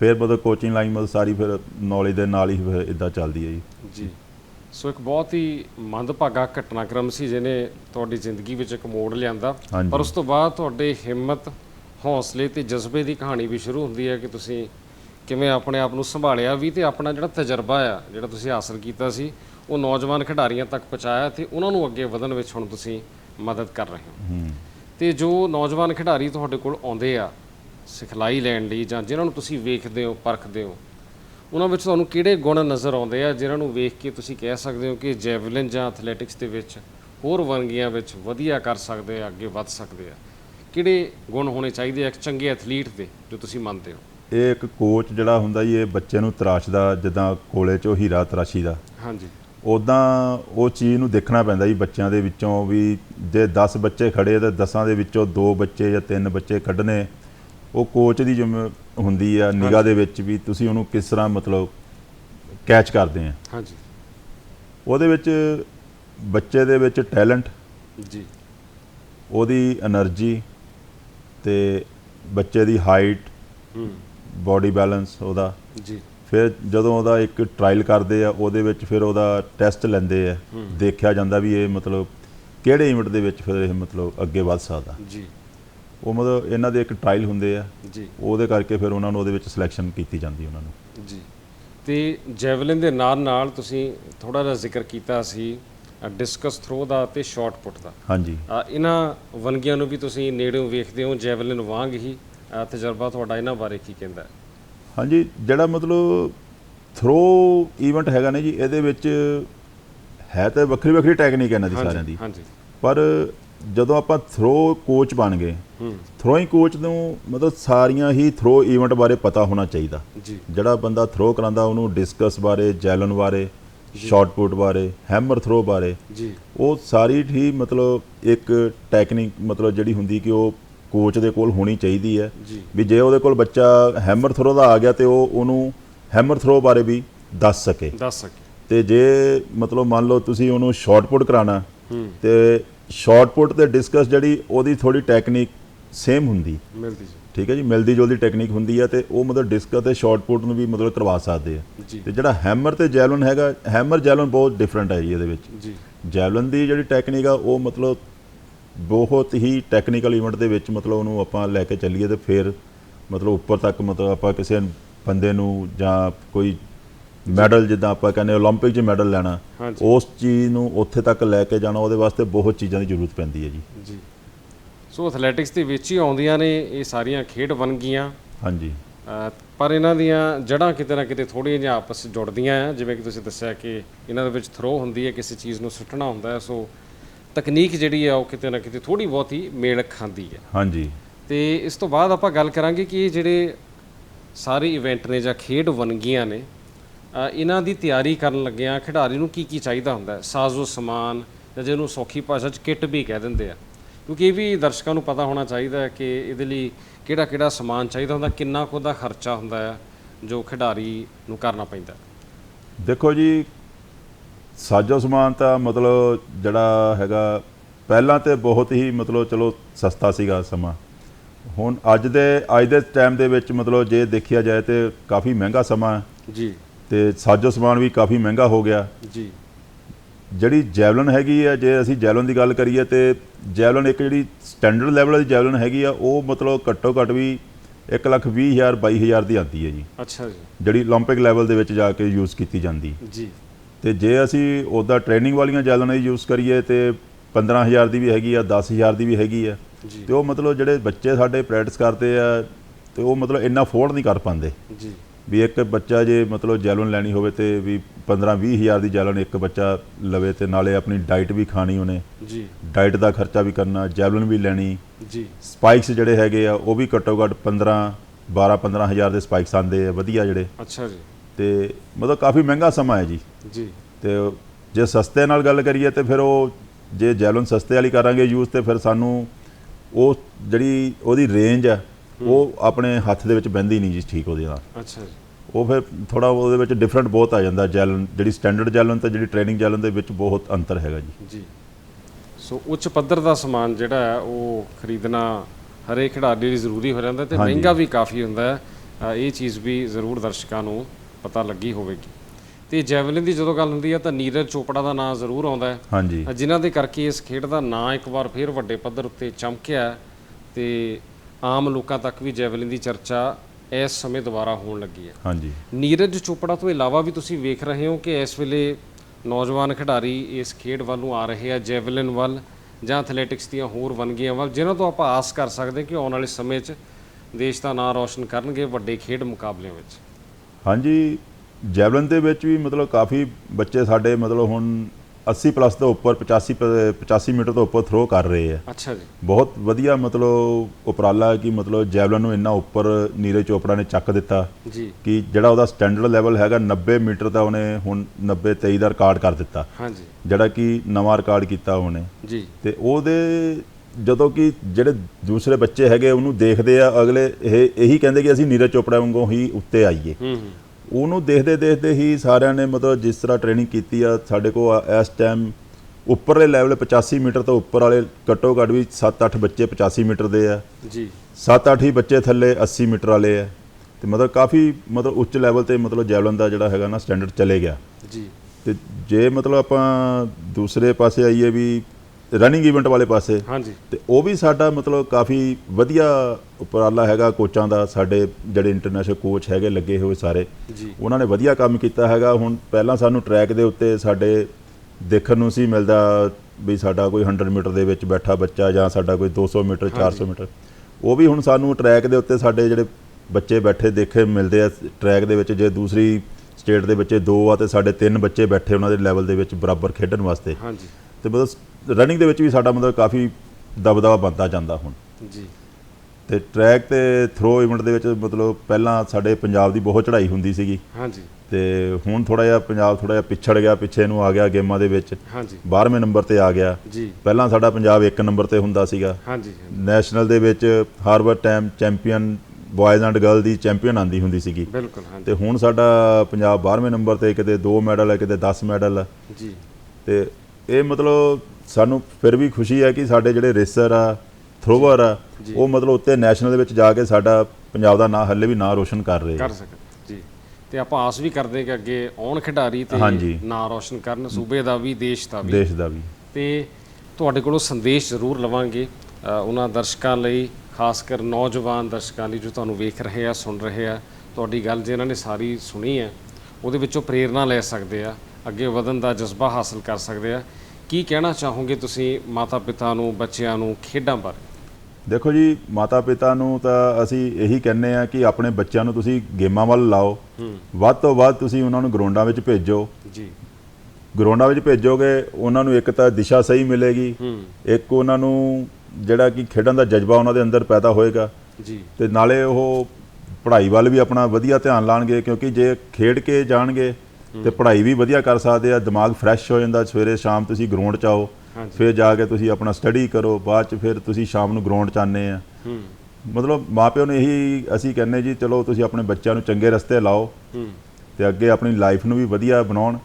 ਫਿਰ ਮਤਲਬ ਕੋਚਿੰਗ ਲਾਈਨ ਮਤਲਬ ਸਾਰੀ ਫਿਰ ਨੌਲੇਜ ਦੇ ਨਾਲ ਹੀ ਫਿਰ ਇਦਾਂ ਚੱਲਦੀ ਹੈ ਜੀ। ਜੀ। ਸੋ ਇੱਕ ਬਹੁਤ ਹੀ ਮੰਦਭਾਗਾ ਘਟਨਾਕ੍ਰਮ ਸੀ ਜਿਹਨੇ ਤੁਹਾਡੀ ਜ਼ਿੰਦਗੀ ਵਿੱਚ ਇੱਕ ਮੋੜ ਲਿਆਂਦਾ। ਪਰ ਉਸ ਤੋਂ ਬਾਅਦ ਤੁਹਾਡੇ ਹਿੰਮਤ ਹੌਸਲੇ ਤੇ ਜਜ਼ਬੇ ਦੀ ਕਹਾਣੀ ਵੀ ਸ਼ੁਰੂ ਹੁੰਦੀ ਹੈ ਕਿ ਤੁਸੀਂ ਕਿਵੇਂ ਆਪਣੇ ਆਪ ਨੂੰ ਸੰਭਾਲਿਆ ਵੀ ਤੇ ਆਪਣਾ ਜਿਹੜਾ ਤਜਰਬਾ ਆ ਜਿਹੜਾ ਤੁਸੀਂ ਹਾਸਲ ਕੀਤਾ ਸੀ ਉਹ ਨੌਜਵਾਨ ਖਿਡਾਰੀਆਂ ਤੱਕ ਪਹੁੰਚਾਇਆ ਤੇ ਉਹਨਾਂ ਨੂੰ ਅੱਗੇ ਵਧਣ ਵਿੱਚ ਹੁਣ ਤੁਸੀਂ ਮਦਦ ਕਰ ਰਹੇ ਹੋ। ਤੇ ਜੋ ਨੌਜਵਾਨ ਖਿਡਾਰੀ ਤੁਹਾਡੇ ਕੋਲ ਆਉਂਦੇ ਆ ਸਿਖਲਾਈ ਲੈਣ ਲਈ ਜਾਂ ਜਿਨ੍ਹਾਂ ਨੂੰ ਤੁਸੀਂ ਵੇਖਦੇ ਹੋ ਪਰਖਦੇ ਹੋ ਉਹਨਾਂ ਵਿੱਚ ਤੁਹਾਨੂੰ ਕਿਹੜੇ ਗੁਣ ਨਜ਼ਰ ਆਉਂਦੇ ਆ ਜਿਨ੍ਹਾਂ ਨੂੰ ਵੇਖ ਕੇ ਤੁਸੀਂ ਕਹਿ ਸਕਦੇ ਹੋ ਕਿ ਜੈਵਲਿਨ ਜਾਂ ਐਥਲੈਟਿਕਸ ਦੇ ਵਿੱਚ ਹੋਰ ਵੰਨਗੀਆਂ ਵਿੱਚ ਵਧੀਆ ਕਰ ਸਕਦੇ ਆ ਅੱਗੇ ਵੱਧ ਸਕਦੇ ਆ। ਕਿਹੜੇ ਗੁਣ ਹੋਣੇ ਚਾਹੀਦੇ ਆ ਇੱਕ ਚੰਗੇ ਐਥਲੀਟ ਦੇ ਜੋ ਤੁਸੀਂ ਮੰਨਦੇ ਹੋ? ਇਹ ਇੱਕ ਕੋਚ ਜਿਹੜਾ ਹੁੰਦਾ ਜੀ ਇਹ ਬੱਚੇ ਨੂੰ ਤਰਾਸ਼ਦਾ ਜਿੱਦਾਂ ਕੋਲੇ 'ਚੋਂ ਹੀਰਾ ਤਰਾਸ਼ੀ ਦਾ। ਹਾਂਜੀ। ਉਦਾਂ ਉਹ ਚੀਜ਼ ਨੂੰ ਦੇਖਣਾ ਪੈਂਦਾ ਜੀ ਬੱਚਿਆਂ ਦੇ ਵਿੱਚੋਂ ਵੀ ਜੇ 10 ਬੱਚੇ ਖੜੇ ਤਾਂ 10ਾਂ ਦੇ ਵਿੱਚੋਂ ਦੋ ਬੱਚੇ ਜਾਂ ਤਿੰਨ ਬੱਚੇ ਕੱਢਨੇ ਉਹ ਕੋਚ ਦੀ ਜਿੰਮੇ ਹੁੰਦੀ ਆ ਨਿਗਾਹ ਦੇ ਵਿੱਚ ਵੀ ਤੁਸੀਂ ਉਹਨੂੰ ਕਿਸ ਤਰ੍ਹਾਂ ਮਤਲਬ ਕੈਚ ਕਰਦੇ ਆ। ਹਾਂਜੀ। ਉਹਦੇ ਵਿੱਚ ਬੱਚੇ ਦੇ ਵਿੱਚ ਟੈਲੈਂਟ ਜੀ। ਉਹਦੀ એનર્ਜੀ ਤੇ ਬੱਚੇ ਦੀ ਹਾਈਟ ਹੂੰ। ਬਾਡੀ ਬੈਲੈਂਸ ਉਹਦਾ। ਜੀ। ਫਿਰ ਜਦੋਂ ਉਹਦਾ ਇੱਕ ਟ੍ਰਾਇਲ ਕਰਦੇ ਆ ਉਹਦੇ ਵਿੱਚ ਫਿਰ ਉਹਦਾ ਟੈਸਟ ਲੈਂਦੇ ਆ। ਦੇਖਿਆ ਜਾਂਦਾ ਵੀ ਇਹ ਮਤਲਬ ਕਿਹੜੇ ਇਵੈਂਟ ਦੇ ਵਿੱਚ ਫਿਰ ਇਹ ਮਤਲਬ ਅੱਗੇ ਵੱਧ ਸਕਦਾ। ਜੀ। ਉਹ ਮਤਲਬ ਇਹਨਾਂ ਦੇ ਇੱਕ ਟ੍ਰਾਇਲ ਹੁੰਦੇ ਆ। ਜੀ। ਉਹਦੇ ਕਰਕੇ ਫਿਰ ਉਹਨਾਂ ਨੂੰ ਉਹਦੇ ਵਿੱਚ ਸਿਲੈਕਸ਼ਨ ਕੀਤੀ ਜਾਂਦੀ ਉਹਨਾਂ ਨੂੰ। ਜੀ। ਤੇ ਜੈਵਲਿਨ ਦੇ ਨਾਲ ਨਾਲ ਤੁਸੀਂ ਥੋੜਾ ਜਿਹਾ ਜ਼ਿਕਰ ਕੀਤਾ ਸੀ ਡਿਸਕਸ ਥਰੋ ਦਾ ਤੇ ਸ਼ਾਰਟ ਪੁੱਟ ਦਾ। ਹਾਂਜੀ। ਇਹਨਾਂ ਵਨਗੀਆਂ ਨੂੰ ਵੀ ਤੁਸੀਂ ਨੇੜਿਓਂ ਵੇਖਦੇ ਹੋ ਜੈਵਲਿਨ ਵਾਂਗ ਹੀ। ਤਜਰਬਾ ਤੁਹਾਡਾ ਇਹਨਾਂ ਬਾਰੇ ਕੀ ਕਹਿੰਦਾ? ਹੈ ਹਾਂਜੀ ਜਿਹੜਾ ਮਤਲਬ ਥਰੋ ਇਵੈਂਟ ਹੈਗਾ ਨੇ ਜੀ ਇਹਦੇ ਵਿੱਚ ਹੈ ਤਾਂ ਵੱਖਰੀ ਵੱਖਰੀ ਟੈਕਨੀਕ ਇਹਨਾਂ ਦੀ ਸਾਰਿਆਂ ਦੀ। ਹਾਂਜੀ। ਪਰ ਜਦੋਂ ਆਪਾਂ ਥਰੋ ਕੋਚ ਬਣ ਗਏ ਹੂੰ। ਥਰੋਇੰਗ ਕੋਚ ਨੂੰ ਮਤਲਬ ਸਾਰੀਆਂ ਹੀ ਥਰੋ ਇਵੈਂਟ ਬਾਰੇ ਪਤਾ ਹੋਣਾ ਚਾਹੀਦਾ। ਜਿਹੜਾ ਬੰਦਾ ਥਰੋ ਕਰਾਂਦਾ ਉਹਨੂੰ ਡਿਸਕਸ ਬਾਰੇ ਜੈਲਨ ਬਾਰੇ ਸ਼ਾਰਟ ਪੁੱਟ ਬਾਰੇ ਹੈਮਰ ਥਰੋ ਬਾਰੇ ਜੀ। ਉਹ ਸਾਰੀ ਹੀ ਮਤਲਬ ਇੱਕ ਟੈਕਨੀਕ ਮਤਲਬ ਜਿਹੜੀ ਹੁੰਦੀ ਕਿ ਉਹ ਕੋਚ ਦੇ ਕੋਲ ਹੋਣੀ ਚਾਹੀਦੀ ਹੈ। ਵੀ ਜੇ ਉਹਦੇ ਕੋਲ ਬੱਚਾ ਹੈਮਰ ਥਰੋ ਦਾ ਆ ਗਿਆ ਤੇ ਉਹ ਉਹਨੂੰ ਹੈਮਰ ਥਰੋ ਬਾਰੇ ਵੀ ਦੱਸ ਸਕੇ। ਦੱਸ ਸਕੇ। ਤੇ ਜੇ ਮਤਲਬ ਮੰਨ ਲਓ ਤੁਸੀਂ ਉਹਨੂੰ ਸ਼ਾਰਟ ਪੁੱਟ ਕਰਾਣਾ ਤੇ ਸ਼ਾਰਟ ਪੁੱਟ ਤੇ ਡਿਸਕਸ ਜਿਹੜੀ ਉਹਦੀ ਥੋੜੀ ਟੈਕਨੀਕ ਸੇਮ ਹੁੰਦੀ। ਮਿਲਦੀ ਜੀ। ਠੀਕ ਹੈ ਜੀ ਮਿਲਦੀ ਜੁਲਦੀ ਟੈਕਨੀਕ ਹੁੰਦੀ ਹੈ ਤੇ ਉਹ ਮਤਲਬ ਡਿਸਕਸ ਤੇ ਸ਼ਾਰਟ ਪੁੱਟ ਨੂੰ ਵੀ ਮਤਲਬ ਕਰਵਾ ਸਕਦੇ ਆ। ਤੇ ਜਿਹੜਾ ਹੈਮਰ ਤੇ ਜੈਵਲਨ ਹੈਗਾ ਹੈਮਰ ਜੈਵਲਨ ਬਹੁਤ ਡਿਫਰੈਂਟ ਹੈ ਜੀ ਇਹਦੇ ਵਿੱਚ। ਜੀ। ਜੈਵਲਨ ਦੀ ਜਿਹੜੀ ਟੈਕਨੀਕ ਆ ਉਹ ਮਤਲਬ ਬਹੁਤ ਹੀ ਟੈਕਨੀਕਲ ਇਵੈਂਟ ਦੇ ਵਿੱਚ ਮਤਲਬ ਉਹਨੂੰ ਆਪਾਂ ਲੈ ਕੇ ਚੱਲੀਏ ਤੇ ਫਿਰ ਮਤਲਬ ਉੱਪਰ ਤੱਕ ਮਤਲਬ ਆਪਾਂ ਕਿਸੇ ਬੰਦੇ ਨੂੰ ਜਾਂ ਕੋਈ ਮੈਡਲ ਜਿੱਦਾਂ ਆਪਾਂ ਕਹਿੰਦੇ 올림픽 'ਚ ਮੈਡਲ ਲੈਣਾ ਹਾਂਜੀ ਉਸ ਚੀਜ਼ ਨੂੰ ਉੱਥੇ ਤੱਕ ਲੈ ਕੇ ਜਾਣਾ ਉਹਦੇ ਵਾਸਤੇ ਬਹੁਤ ਚੀਜ਼ਾਂ ਦੀ ਜ਼ਰੂਰਤ ਪੈਂਦੀ ਹੈ ਜੀ ਜੀ ਸੋ ਐਥਲੈਟਿਕਸ ਦੇ ਵਿੱਚ ਹੀ ਆਉਂਦੀਆਂ ਨੇ ਇਹ ਸਾਰੀਆਂ ਖੇਡ ਵਨਗੀਆਂ ਹਾਂਜੀ ਅ, ਪਰ ਇਹਨਾਂ ਦੀਆਂ ਜੜ੍ਹਾਂ ਕਿਤੇ ਨਾ ਕਿਤੇ ਥੋੜ੍ਹੀਆਂ ਜਿਹੀਆਂ ਆਪਸ 'ਚ ਜੁੜਦੀਆਂ ਆ ਜਿਵੇਂ ਕਿ ਤੁਸੀਂ ਦੱਸਿਆ ਕਿ ਇਹਨਾਂ ਦੇ ਵਿੱਚ ਥਰੋ ਹੁੰਦੀ ਹੈ ਕਿਸੇ ਚੀਜ਼ ਨੂੰ ਸੁੱਟਣਾ ਹੁੰਦਾ ਹੈ ਸੋ ਤਕਨੀਕ ਜਿਹੜੀ ਆ ਉਹ ਕਿਤੇ ਨਾ ਕਿਤੇ ਥੋੜੀ ਬਹੁਤੀ ਮੇਲ ਖਾਂਦੀ ਹੈ ਹਾਂਜੀ। ਤੇ ਇਸ ਤੋਂ ਬਾਅਦ ਆਪਾਂ ਗੱਲ ਕਰਾਂਗੇ ਕਿ ਇਹ ਜਿਹੜੇ ਸਾਰੇ ਇਵੈਂਟ ਨੇ ਜਾਂ ਖੇਡ ਵਨਗੀਆਂ ਨੇ ਇਹਨਾਂ ਦੀ ਤਿਆਰੀ ਕਰਨ ਲੱਗਿਆਂ ਖਿਡਾਰੀ ਨੂੰ ਕੀ ਕੀ ਚਾਹੀਦਾ ਹੁੰਦਾ ਹੈ? ਸਾਜ਼ੋ ਸਮਾਨ ਜਾਂ ਜਿਹਨੂੰ ਸੌਖੀ ਭਾਸ਼ਾ 'ਚ ਕਿੱਟ ਵੀ ਕਹਿ ਦਿੰਦੇ ਆ। ਕਿਉਂਕਿ ਇਹ ਵੀ ਦਰਸ਼ਕਾਂ ਨੂੰ ਪਤਾ ਹੋਣਾ ਚਾਹੀਦਾ ਹੈ ਕਿ ਇਹਦੇ ਲਈ ਕਿਹੜਾ ਕਿਹੜਾ ਸਮਾਨ ਚਾਹੀਦਾ ਹੁੰਦਾ ਕਿੰਨਾ ਕੁ ਉਹਦਾ ਖਰਚਾ ਹੁੰਦਾ ਹੈ ਜੋ ਖਿਡਾਰੀ ਨੂੰ ਕਰਨਾ ਪੈਂਦਾ। ਦੇਖੋ ਜੀ ਸਾਜੋ ਸਮਾਨ ਤਾਂ ਮਤਲਬ ਜਿਹੜਾ ਹੈਗਾ ਪਹਿਲਾਂ ਤੇ ਬਹੁਤ ਹੀ ਮਤਲਬ ਚਲੋ ਸਸਤਾ ਸੀਗਾ ਸਮਾਂ ਹੁਣ ਅੱਜ ਦੇ ਅੱਜ ਦੇ ਟਾਈਮ ਦੇ ਵਿੱਚ ਮਤਲਬ ਜੇ ਦੇਖਿਆ ਜਾਏ ਤੇ ਕਾਫੀ ਮਹਿੰਗਾ ਸਮਾਂ ਹੈ ਜੀ ਤੇ ਸਾਜੋ ਸਮਾਨ ਵੀ ਕਾਫੀ ਮਹਿੰਗਾ ਹੋ ਗਿਆ ਜੀ ਜਿਹੜੀ ਜੈਵਲਨ ਹੈਗੀ ਆ ਜੇ ਅਸੀਂ ਜੈਵਲਨ ਦੀ ਗੱਲ ਕਰੀਏ ਤੇ ਜੈਵਲਨ ਇੱਕ ਜਿਹੜੀ ਸਟੈਂਡਰਡ ਲੈਵਲ ਦੀ ਜੈਵਲਨ ਹੈਗੀ ਆ ਉਹ ਮਤਲਬ ਘੱਟੋ ਘੱਟ ਵੀ 1 ਲੱਖ 20 ਹਜ਼ਾਰ 22 ਹਜ਼ਾਰ ਦੀ ਆਉਂਦੀ ਹੈ ਜੀ ਅੱਛਾ ਜੀ ਜਿਹੜੀ 올림픽 ਲੈਵਲ ਦੇ ਵਿੱਚ ਜਾ ਕੇ ਯੂਜ਼ ਕੀਤੀ ਜਾਂਦੀ ਜੀ ਤੇ ਜੇ ਅਸੀਂ ਉਹਦਾ ਟ੍ਰੇਨਿੰਗ ਵਾਲੀਆਂ ਜੈਵਲਨ ਦੀ ਯੂਜ਼ ਕਰੀਏ ਤੇ 15000 ਦੀ ਵੀ ਹੈਗੀ ਆ 10000 ਦੀ ਵੀ ਹੈਗੀ ਆ ਤੇ ਉਹ ਮਤਲਬ ਜਿਹੜੇ ਬੱਚੇ ਸਾਡੇ ਪ੍ਰੈਕਟਿਸ ਕਰਦੇ ਆ ਤੇ ਉਹ ਮਤਲਬ ਇੰਨਾ ਅਫੋਰਡ ਨਹੀਂ ਕਰ ਪਾਉਂਦੇ। ਜੀ। ਵੀ ਇੱਕ ਬੱਚਾ ਜੇ ਮਤਲਬ ਜੈਲਨ ਲੈਣੀ ਹੋਵੇ ਤੇ ਵੀ 15 20 ਹਜ਼ਾਰ ਦੀ ਜੈਲਨ ਇੱਕ ਬੱਚਾ ਲਵੇ ਤੇ ਨਾਲੇ ਆਪਣੀ ਡਾਈਟ ਵੀ ਖਾਣੀ ਉਹਨੇ। ਜੀ। ਡਾਈਟ ਦਾ ਖਰਚਾ ਵੀ ਕਰਨਾ ਜੈਵਲਨ ਵੀ ਲੈਣੀ। ਜੀ। ਸਪਾਈਕਸ ਜਿਹੜੇ ਹੈਗੇ ਆ ਉਹ ਵੀ ਘੱਟੋ ਘੱਟ 15 12 15 ਹਜ਼ਾਰ ਦੇ ਸਪਾਈਕਸ ਆਉਂਦੇ ਆ ਵਧੀਆ ਜਿਹੜੇ। ਅੱਛਾ ਜੀ। ਤੇ ਮਤਲਬ ਕਾਫੀ ਮਹਿੰਗਾ ਸਮਾਂ ਹੈ ਜੀ। ਜੀ। ਤੇ ਜੇ ਸਸਤੇ ਨਾਲ ਗੱਲ ਕਰੀਏ ਤੇ ਫਿਰ ਉਹ ਜੇ ਜੈਲਨ ਸਸਤੇ ਵਾਲੀ ਕਰਾਂਗੇ ਯੂਜ਼ ਤੇ ਫਿਰ ਸਾਨੂੰ ਉਹ ਜਿਹੜੀ ਉਹਦੀ ਰੇਂਜ ਆ ਉਹ ਆਪਣੇ ਹੱਥ ਦੇ ਵਿੱਚ ਬਹਿੰਦੀ ਨਹੀਂ ਜੀ ਠੀਕ ਉਹਦੇ ਨਾਲ। ਅੱਛਾ ਜੀ। ਉਹ ਫਿਰ ਥੋੜਾ ਉਹਦੇ ਵਿੱਚ ਡਿਫਰੈਂਟ ਬਹੁਤ ਆ ਜਾਂਦਾ ਜੈਲਨ ਜਿਹੜੀ ਸਟੈਂਡਰਡ ਜੈਲਨ ਤੇ ਜਿਹੜੀ ਟ੍ਰੇਨਿੰਗ ਜੈਲਨ ਦੇ ਵਿੱਚ ਬਹੁਤ ਅੰਤਰ ਹੈਗਾ ਜੀ। ਜੀ। ਸੋ ਉੱਚ ਪੱਧਰ ਦਾ ਸਮਾਨ ਜਿਹੜਾ ਹੈ ਉਹ ਖਰੀਦਣਾ ਹਰੇਕ ਖਿਡਾਰੀ ਲਈ ਜ਼ਰੂਰੀ ਹੋ ਜਾਂਦਾ ਤੇ। ਮਹਿੰਗਾ ਵੀ ਕਾਫੀ ਹੁੰਦਾ ਹੈ। ਇਹ ਚੀਜ਼ ਵੀ ਜ਼ਰੂਰ ਦਰਸ਼ਕਾਂ ਨੂੰ ਪਤਾ ਲੱਗੀ ਹੋਵੇਗੀ। ਤੇ ਜੈਵਲਿਨ ਦੀ ਜਦੋਂ ਗੱਲ ਹੁੰਦੀ ਹੈ ਤਾਂ ਨੀਰਜ ਚੋਪੜਾ ਦਾ ਨਾਮ ਜ਼ਰੂਰ ਆਉਂਦਾ ਹੈ। ਹਾਂਜੀ। ਜਿਨ੍ਹਾਂ ਦੇ ਕਰਕੇ ਇਸ ਖੇਡ ਦਾ ਨਾਂ ਇੱਕ ਵਾਰ ਫਿਰ ਵੱਡੇ ਪੱਧਰ ਉੱਤੇ ਚਮਕਿਆ ਤੇ ਆਮ ਲੋਕਾਂ ਤੱਕ ਵੀ ਜੈਵਲਿਨ ਦੀ ਚਰਚਾ ਇਸ ਸਮੇਂ ਦੁਬਾਰਾ ਹੋਣ ਲੱਗੀ ਹੈ। ਹਾਂਜੀ। ਨੀਰਜ ਚੋਪੜਾ ਤੋਂ ਇਲਾਵਾ ਵੀ ਤੁਸੀਂ ਵੇਖ ਰਹੇ ਹੋ ਕਿ ਇਸ ਵੇਲੇ ਨੌਜਵਾਨ ਖਿਡਾਰੀ ਇਸ ਖੇਡ ਵੱਲ ਨੂੰ ਆ ਰਹੇ ਆ ਜੈਵਲਿਨ ਵੱਲ ਜਾਂ ਐਥਲੈਟਿਕਸ ਦੀਆਂ ਹੋਰ ਵਨਗੀਆਂ ਵੱਲ ਜਿਨ੍ਹਾਂ ਤੋਂ ਆਪਾਂ ਆਸ ਕਰ ਸਕਦੇ ਕਿ ਆਉਣ ਵਾਲੇ ਸਮੇਂ 'ਚ ਦੇਸ਼ ਦਾ ਨਾਂ ਰੌਸ਼ਨ ਕਰਨਗੇ ਵੱਡੇ ਖੇਡ ਮੁਕਾਬਲਿਆਂ ਵਿੱਚ। ਹਾਂਜੀ। ਜੈਵਲਨ ਦੇ ਵਿੱਚ ਵੀ ਮਤਲਬ ਕਾਫੀ ਬੱਚੇ ਸਾਡੇ ਮਤਲਬ ਹੁਣ 80 ਪਲੱਸ ਤੋਂ ਉੱਪਰ 85 ਪ- 85 ਮੀਟਰ ਤੋਂ ਉੱਪਰ ਥਰੋ ਕਰ ਰਹੇ ਆ। ਅੱਛਾ ਜੀ। ਬਹੁਤ ਵਧੀਆ ਮਤਲਬ ਉਪਰਾਲਾ ਹੈ ਕਿ ਮਤਲਬ ਜੈਵਲਨ ਨੂੰ ਇੰਨਾ ਉੱਪਰ ਨੀਰਜ ਚੋਪੜਾ ਨੇ ਚੱਕ ਦਿੱਤਾ ਜੀ। ਕਿ ਜਿਹੜਾ ਉਹਦਾ ਸਟੈਂਡਰਡ ਲੈਵਲ ਹੈਗਾ 90 ਮੀਟਰ ਦਾ ਉਹਨੇ ਹੁਣ 90 23 ਦਾ ਰਿਕਾਰਡ ਕਰ ਦਿੱਤਾ। ਹਾਂਜੀ। ਜਿਹੜਾ ਕਿ ਨਵਾਂ ਰਿਕਾਰਡ ਕੀਤਾ ਉਹਨੇ। ਜੀ। ਤੇ ਉਹਦੇ ਜਦੋਂ ਕਿ ਜਿਹੜੇ ਦੂਸਰੇ ਬੱਚੇ ਹੈਗੇ ਉਹਨੂੰ ਦੇਖਦੇ ਆ ਅਗਲੇ ਇਹ ਇਹੀ ਕਹਿੰਦੇ ਕਿ ਅਸੀਂ ਨੀਰਜ ਚੋਪੜਾ ਵਾਂਗੂ ਹੀ ਉੱਤੇ ਆਈਏ। ਹੂੰ ਹੂੰ। ਉਹਨੂੰ ਦੇਖਦੇ ਦੇਖਦੇ ਹੀ ਸਾਰਿਆਂ ਨੇ ਮਤਲਬ ਜਿਸ ਤਰ੍ਹਾਂ ਟ੍ਰੇਨਿੰਗ ਕੀਤੀ ਆ ਸਾਡੇ ਕੋਲ ਇਸ ਟਾਈਮ ਉੱਪਰਲੇ ਲੈਵਲ 85 ਮੀਟਰ ਤੋਂ ਉੱਪਰ ਵਾਲੇ ਘੱਟੋ ਘੱਟ ਵੀ 7-8 ਬੱਚੇ 85 ਮੀਟਰ ਦੇ ਆ। ਜੀ। 7-8 ਹੀ ਬੱਚੇ ਥੱਲੇ 80 ਮੀਟਰ ਵਾਲੇ ਆ। ਤੇ ਮਤਲਬ ਕਾਫੀ ਮਤਲਬ ਉੱਚ ਲੈਵਲ ਤੇ ਮਤਲਬ ਜੈਵਲਨ ਦਾ ਜਿਹੜਾ ਹੈਗਾ ਨਾ ਸਟੈਂਡਰਡ ਚਲੇ ਗਿਆ। ਜੀ। ਤੇ ਜੇ ਮਤਲਬ ਆਪਾਂ ਦੂਸਰੇ ਪਾਸੇ ਆਈਏ ਵੀ ਰਨਿੰਗ ਇਵੈਂਟ ਵਾਲੇ ਪਾਸੇ। ਹਾਂਜੀ। ਤੇ ਉਹ ਵੀ ਸਾਡਾ ਮਤਲਬ ਕਾਫੀ ਵਧੀਆ ਉਪਰਾਲਾ ਹੈਗਾ ਕੋਚਾਂ ਦਾ। ਸਾਡੇ ਜਿਹੜੇ ਇੰਟਰਨੈਸ਼ਨਲ ਕੋਚ ਹੈਗੇ ਲੱਗੇ ਹੋਏ ਸਾਰੇ। ਜੀ। ਉਹਨਾਂ ਨੇ ਵਧੀਆ ਕੰਮ ਕੀਤਾ ਹੈਗਾ। ਹੁਣ ਪਹਿਲਾਂ ਸਾਨੂੰ ਟਰੈਕ ਦੇ ਉੱਤੇ ਸਾਡੇ ਦੇਖਣ ਨੂੰ ਸੀ ਮਿਲਦਾ ਵੀ ਸਾਡਾ ਕੋਈ 100 ਮੀਟਰ ਦੇ ਵਿੱਚ ਬੈਠਾ ਬੱਚਾ ਜਾਂ ਸਾਡਾ ਕੋਈ 200 ਮੀਟਰ 400 ਮੀਟਰ। ਉਹ ਵੀ ਹੁਣ ਸਾਨੂੰ ਟਰੈਕ ਦੇ ਉੱਤੇ ਸਾਡੇ ਜਿਹੜੇ ਬੱਚੇ ਬੈਠੇ ਦੇਖੇ ਮਿਲਦੇ ਆ। ਟਰੈਕ ਦੇ ਵਿੱਚ ਜੇ ਦੂਸਰੀ ਸਟੇਟ ਦੇ ਬੱਚੇ ਦੋ ਆ ਤੇ ਸਾਡੇ ਤਿੰਨ ਬੱਚੇ ਬੈਠੇ ਉਹਨਾਂ ਦੇ ਲੈਵਲ ਦੇ ਵਿੱਚ ਬਰਾਬਰ ਖੇਡਣ ਵਾਸਤੇ। ਹਾਂਜੀ। ਤੇ ਮਤਲਬ ਰਨਿੰਗ ਦੇ ਵਿੱਚ ਵੀ ਸਾਡਾ ਮਤਲਬ ਕਾਫੀ ਦਬਦਬਾ ਬਣਦਾ ਜਾਂਦਾ ਹੁਣ। ਜੀ। ਤੇ ਟਰੈਕ ਤੇ ਥਰੋ ਇਵੈਂਟ ਦੇ ਵਿੱਚ ਮਤਲਬ ਪਹਿਲਾਂ ਸਾਡੇ ਪੰਜਾਬ ਦੀ ਬਹੁਤ ਚੜ੍ਹਾਈ ਹੁੰਦੀ ਸੀਗੀ। ਹਾਂਜੀ। ਤੇ ਹੁਣ ਥੋੜਾ ਜਿਹਾ ਪੰਜਾਬ ਥੋੜਾ ਜਿਹਾ ਪਿਛੜ ਗਿਆ ਪਿੱਛੇ ਨੂੰ ਆ ਗਿਆ ਗੇਮਾਂ ਦੇ ਵਿੱਚ। ਹਾਂਜੀ। 12ਵੇਂ ਨੰਬਰ ਤੇ ਆ ਗਿਆ। ਜੀ। ਪਹਿਲਾਂ ਸਾਡਾ ਪੰਜਾਬ 1 ਨੰਬਰ ਤੇ ਹੁੰਦਾ ਸੀਗਾ। ਹਾਂਜੀ ਨੈਸ਼ਨਲ ਦੇ ਵਿੱਚ ਹਰ ਵਾਰ time champion boys and girl the champion ਆਂਦੀ ਹੁੰਦੀ ਸੀਗੀ। ਬਿਲਕੁਲ ਹਾਂਜੀ। ਤੇ ਹੁਣ ਸਾਡਾ ਪੰਜਾਬ 12ਵੇਂ ਨੰਬਰ ਤੇ ਕਿਤੇ 2 ਮੈਡਲ ਹੈ ਕਿਤੇ 10 ਮੈਡਲ। ਹੈ ਜੀ। ਤੇ ਇਹ ਮਤਲਬ ਸਾਨੂੰ ਫਿਰ ਵੀ ਖੁਸ਼ੀ ਹੈ ਕਿ ਸਾਡੇ ਜਿਹੜੇ ਰੇਸਰ ਆ ਥਰੋਵਰ ਆ। ਉਹ ਮਤਲਬ ਉੱਤੇ ਨੈਸ਼ਨਲ ਦੇ ਵਿੱਚ ਜਾ ਕੇ ਸਾਡਾ ਪੰਜਾਬ ਦਾ ਨਾਂ ਹੱਲੇ ਵੀ ਨਾਂ ਰੋਸ਼ਨ ਕਰ ਰਹੇ ਆ ਕਰ ਸਕਣ ਜੀ। ਤੇ ਆਪਾਂ ਆਸ ਵੀ ਕਰਦੇ ਕਿ ਅੱਗੇ ਆਉਣ ਖਿਡਾਰੀ ਤੇ। ਨਾਂ ਰੋਸ਼ਨ ਕਰਨ ਸੂਬੇ ਦਾ ਵੀ ਦੇਸ਼ ਦਾ ਵੀ। ਦੇਸ਼ ਦਾ ਵੀ। ਤੇ ਤੁਹਾਡੇ ਕੋਲੋਂ ਸੰਦੇਸ਼ ਜ਼ਰੂਰ ਲਵਾਂਗੇ ਉਹਨਾਂ ਦਰਸ਼ਕਾਂ ਲਈ ਖਾਸ ਕਰ ਨੌਜਵਾਨ ਦਰਸ਼ਕਾਂ ਲਈ ਜੋ ਤੁਹਾਨੂੰ ਵੇਖ ਰਹੇ ਆ ਸੁਣ ਰਹੇ ਆ। ਤੁਹਾਡੀ ਗੱਲ ਜੇ ਇਹਨਾਂ ਨੇ ਸਾਰੀ ਸੁਣੀ ਹੈ ਉਹਦੇ ਵਿੱਚੋਂ ਪ੍ਰੇਰਣਾ ਲੈ ਸਕਦੇ ਆ। ਅੱਗੇ ਵਧਣ ਦਾ ਜਜ਼ਬਾ ਹਾਸਲ ਕਰ ਸਕਦੇ ਆ। ਕੀ ਕਹਿਣਾ ਚਾਹੋਗੇ ਤੁਸੀਂ ਮਾਤਾ ਪਿਤਾ ਨੂੰ ਬੱਚਿਆਂ ਨੂੰ ਖੇਡਾਂ ਬਾਰੇ? ਦੇਖੋ ਜੀ ਮਾਤਾ ਪਿਤਾ ਨੂੰ ਤਾਂ ਅਸੀਂ ਇਹੀ ਕਹਿੰਨੇ ਆ ਕਿ ਆਪਣੇ ਬੱਚਿਆਂ ਨੂੰ ਤੁਸੀਂ ਗੇਮਾਂ ਵੱਲ ਲਾਓ। ਵੱਧ ਤੋਂ ਵੱਧ ਤੁਸੀਂ ਉਹਨਾਂ ਨੂੰ ਗਰਾਊਂਡਾਂ ਵਿੱਚ ਭੇਜੋ। ਜੀ। ਗਰਾਊਂਡਾਂ ਵਿੱਚ ਭੇਜੋਗੇ ਉਹਨਾਂ ਨੂੰ ਇੱਕ ਤਾਂ ਦਿਸ਼ਾ ਸਹੀ ਮਿਲੇਗੀ। ਇੱਕ ਉਹਨਾਂ ਨੂੰ ਜਿਹੜਾ ਕਿ ਖੇਡਣ ਦਾ ਜਜ਼ਬਾ ਉਹਨਾਂ ਦੇ ਅੰਦਰ ਪੈਦਾ ਹੋਏਗਾ। ਜੀ। ਤੇ ਨਾਲੇ ਉਹ ਪੜ੍ਹਾਈ ਵੱਲ ਵੀ ਆਪਣਾ ਵਧੀਆ ਧਿਆਨ ਲਾਣਗੇ ਕਿਉਂਕਿ ਜੇ ਖੇਡ ਕੇ ਜਾਣਗੇ ਤੇ ਪੜ੍ਹਾਈ ਵੀ ਵਧੀਆ ਕਰ ਸਕਦੇ ਆ ਦਿਮਾਗ ਫਰੈਸ਼ ਹੋ ਜਾਂਦਾ ਸਵੇਰੇ ਸ਼ਾਮ ਤੁਸੀਂ ਗਰਾਊਂਡ 'ਚ ਆਓ ਫਿਰ ਜਾ ਕੇ ਤੁਸੀਂ ਆਪਣਾ ਸਟੱਡੀ ਕਰੋ ਬਾਅਦ 'ਚ ਫਿਰ ਤੁਸੀਂ ਸ਼ਾਮ ਨੂੰ ਗਰਾਊਂਡ 'ਚ ਆਉਂਦੇ ਆ। ਮਤਲਬ ਮਾਪਿਓ ਨੇ ਇਹੀ ਅਸੀਂ ਕਹਿੰਨੇ ਜੀ ਚਲੋ ਤੁਸੀਂ ਆਪਣੇ ਬੱਚਿਆਂ ਨੂੰ ਚੰਗੇ ਰਸਤੇ ਲਾਓ ਤੇ ਅੱਗੇ ਆਪਣੀ ਲਾਈਫ ਨੂੰ ਵੀ ਵਧੀਆ ਬਣਾਉਣ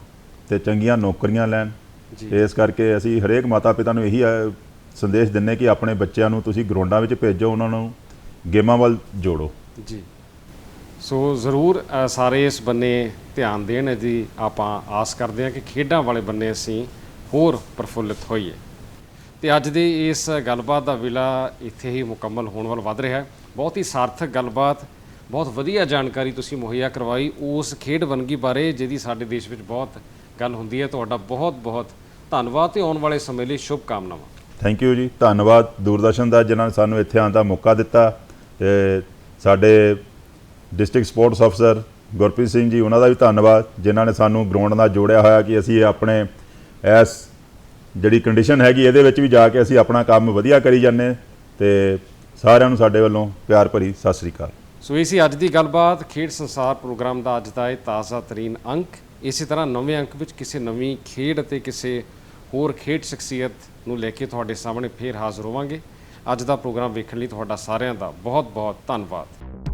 ਤੇ ਚੰਗੀਆਂ ਨੌਕਰੀਆਂ ਲੈਣ। ਜੀ। ਇਸ ਕਰਕੇ ਅਸੀਂ ਹਰੇਕ ਮਾਤਾ ਪਿਤਾ ਨੂੰ ਇਹੀ ਸੰਦੇਸ਼ ਦਿੰਨੇ ਕਿ ਆਪਣੇ ਬੱਚਿਆਂ ਨੂੰ ਤੁਸੀਂ ਗਰਾਊਂਡਾਂ ਵਿੱਚ ਭੇਜੋ ਉਹਨਾਂ ਨੂੰ ਗੇਮਾਂ ਵੱਲ ਜੋੜੋ। ਜੀ। ਸੋ ਜ਼ਰੂਰ ਸਾਰੇ ਇਸ ਬੰਨੇ ਧਿਆਨ ਦੇਣ ਦੀ ਆਪਾਂ ਆਸ ਕਰਦੇ ਹਾਂ ਕਿ ਖੇਡਾਂ ਵਾਲੇ ਬੰਨੇ ਅਸੀਂ ਹੋਰ ਪ੍ਰਫੁੱਲਿਤ ਹੋਈਏ। ਤੇ ਅੱਜ ਦੀ ਇਸ ਗੱਲਬਾਤ ਦਾ ਵਿਲਾ ਇੱਥੇ ਹੀ ਮੁਕੰਮਲ ਹੋਣ ਵੱਲ ਵੱਧ ਰਿਹਾ ਹੈ। ਬਹੁਤ ਹੀ ਸਾਰਥਕ ਗੱਲਬਾਤ, ਬਹੁਤ ਵਧੀਆ ਜਾਣਕਾਰੀ ਤੁਸੀਂ ਮੁਹੱਈਆ ਕਰਵਾਈ ਉਸ ਖੇਡ ਵੰਨਗੀ ਬਾਰੇ, ਜਿਹਦੀ ਸਾਡੇ ਦੇਸ਼ ਵਿੱਚ ਬਹੁਤ ਗੱਲ ਹੁੰਦੀ ਹੈ। ਤੁਹਾਡਾ ਬਹੁਤ ਬਹੁਤ ਧੰਨਵਾਦ ਤੇ ਆਉਣ ਵਾਲੇ ਸਮੇਂ ਲਈ ਸ਼ੁਭ ਕਾਮਨਾਵਾਂ। ਥੈਂਕ ਯੂ ਜੀ। ਧੰਨਵਾਦ ਦੂਰਦਰਸ਼ਨ ਦਾ, ਜਿਨ੍ਹਾਂ ਨੇ ਸਾਨੂੰ ਇੱਥੇ ਆਉਣ ਦਾ ਮੌਕਾ ਦਿੱਤਾ। ਤੇ ਸਾਡੇ ਡਿਸਟ੍ਰਿਕਟ ਸਪੋਰਟਸ ਅਫਸਰ ਗੁਰਪ੍ਰੀਤ ਸਿੰਘ ਜੀ, ਉਹਨਾਂ ਦਾ ਵੀ ਧੰਨਵਾਦ, ਜਿਨ੍ਹਾਂ ਨੇ ਸਾਨੂੰ ਗਰਾਊਂਡ ਨਾਲ ਜੋੜਿਆ ਹੋਇਆ ਕਿ ਅਸੀਂ ਆਪਣੇ ਇਸ ਜਿਹੜੀ ਕੰਡੀਸ਼ਨ ਹੈਗੀ, ਇਹਦੇ ਵਿੱਚ ਵੀ ਜਾ ਕੇ ਅਸੀਂ ਆਪਣਾ ਕੰਮ ਵਧੀਆ ਕਰੀ ਜਾਂਦੇ ਤੇ ਸਾਰਿਆਂ ਨੂੰ ਸਾਡੇ ਵੱਲੋਂ ਪਿਆਰ ਭਰੀ ਸਤਿ ਸ੍ਰੀ ਅਕਾਲ। ਸੋ ਇਹ ਸੀ ਅੱਜ ਦੀ ਗੱਲਬਾਤ। ਖੇਡ ਸੰਸਾਰ ਪ੍ਰੋਗਰਾਮ ਦਾ ਅੱਜ ਦਾ ਇਹ ਤਾਜ਼ਾ ਤਰੀਨ ਅੰਕ। ਇਸੇ ਤਰ੍ਹਾਂ ਨਵੇਂ ਅੰਕ ਵਿੱਚ ਕਿਸੇ ਨਵੀਂ ਖੇਡ ਅਤੇ ਕਿਸੇ ਹੋਰ ਖੇਡ ਸ਼ਖਸੀਅਤ ਨੂੰ ਲੈ ਕੇ ਤੁਹਾਡੇ ਸਾਹਮਣੇ ਫੇਰ ਹਾਜ਼ਰ ਹੋਵਾਂਗੇ। ਅੱਜ ਦਾ ਪ੍ਰੋਗਰਾਮ ਵੇਖਣ ਲਈ ਤੁਹਾਡਾ ਸਾਰਿਆਂ ਦਾ ਬਹੁਤ ਬਹੁਤ ਧੰਨਵਾਦ।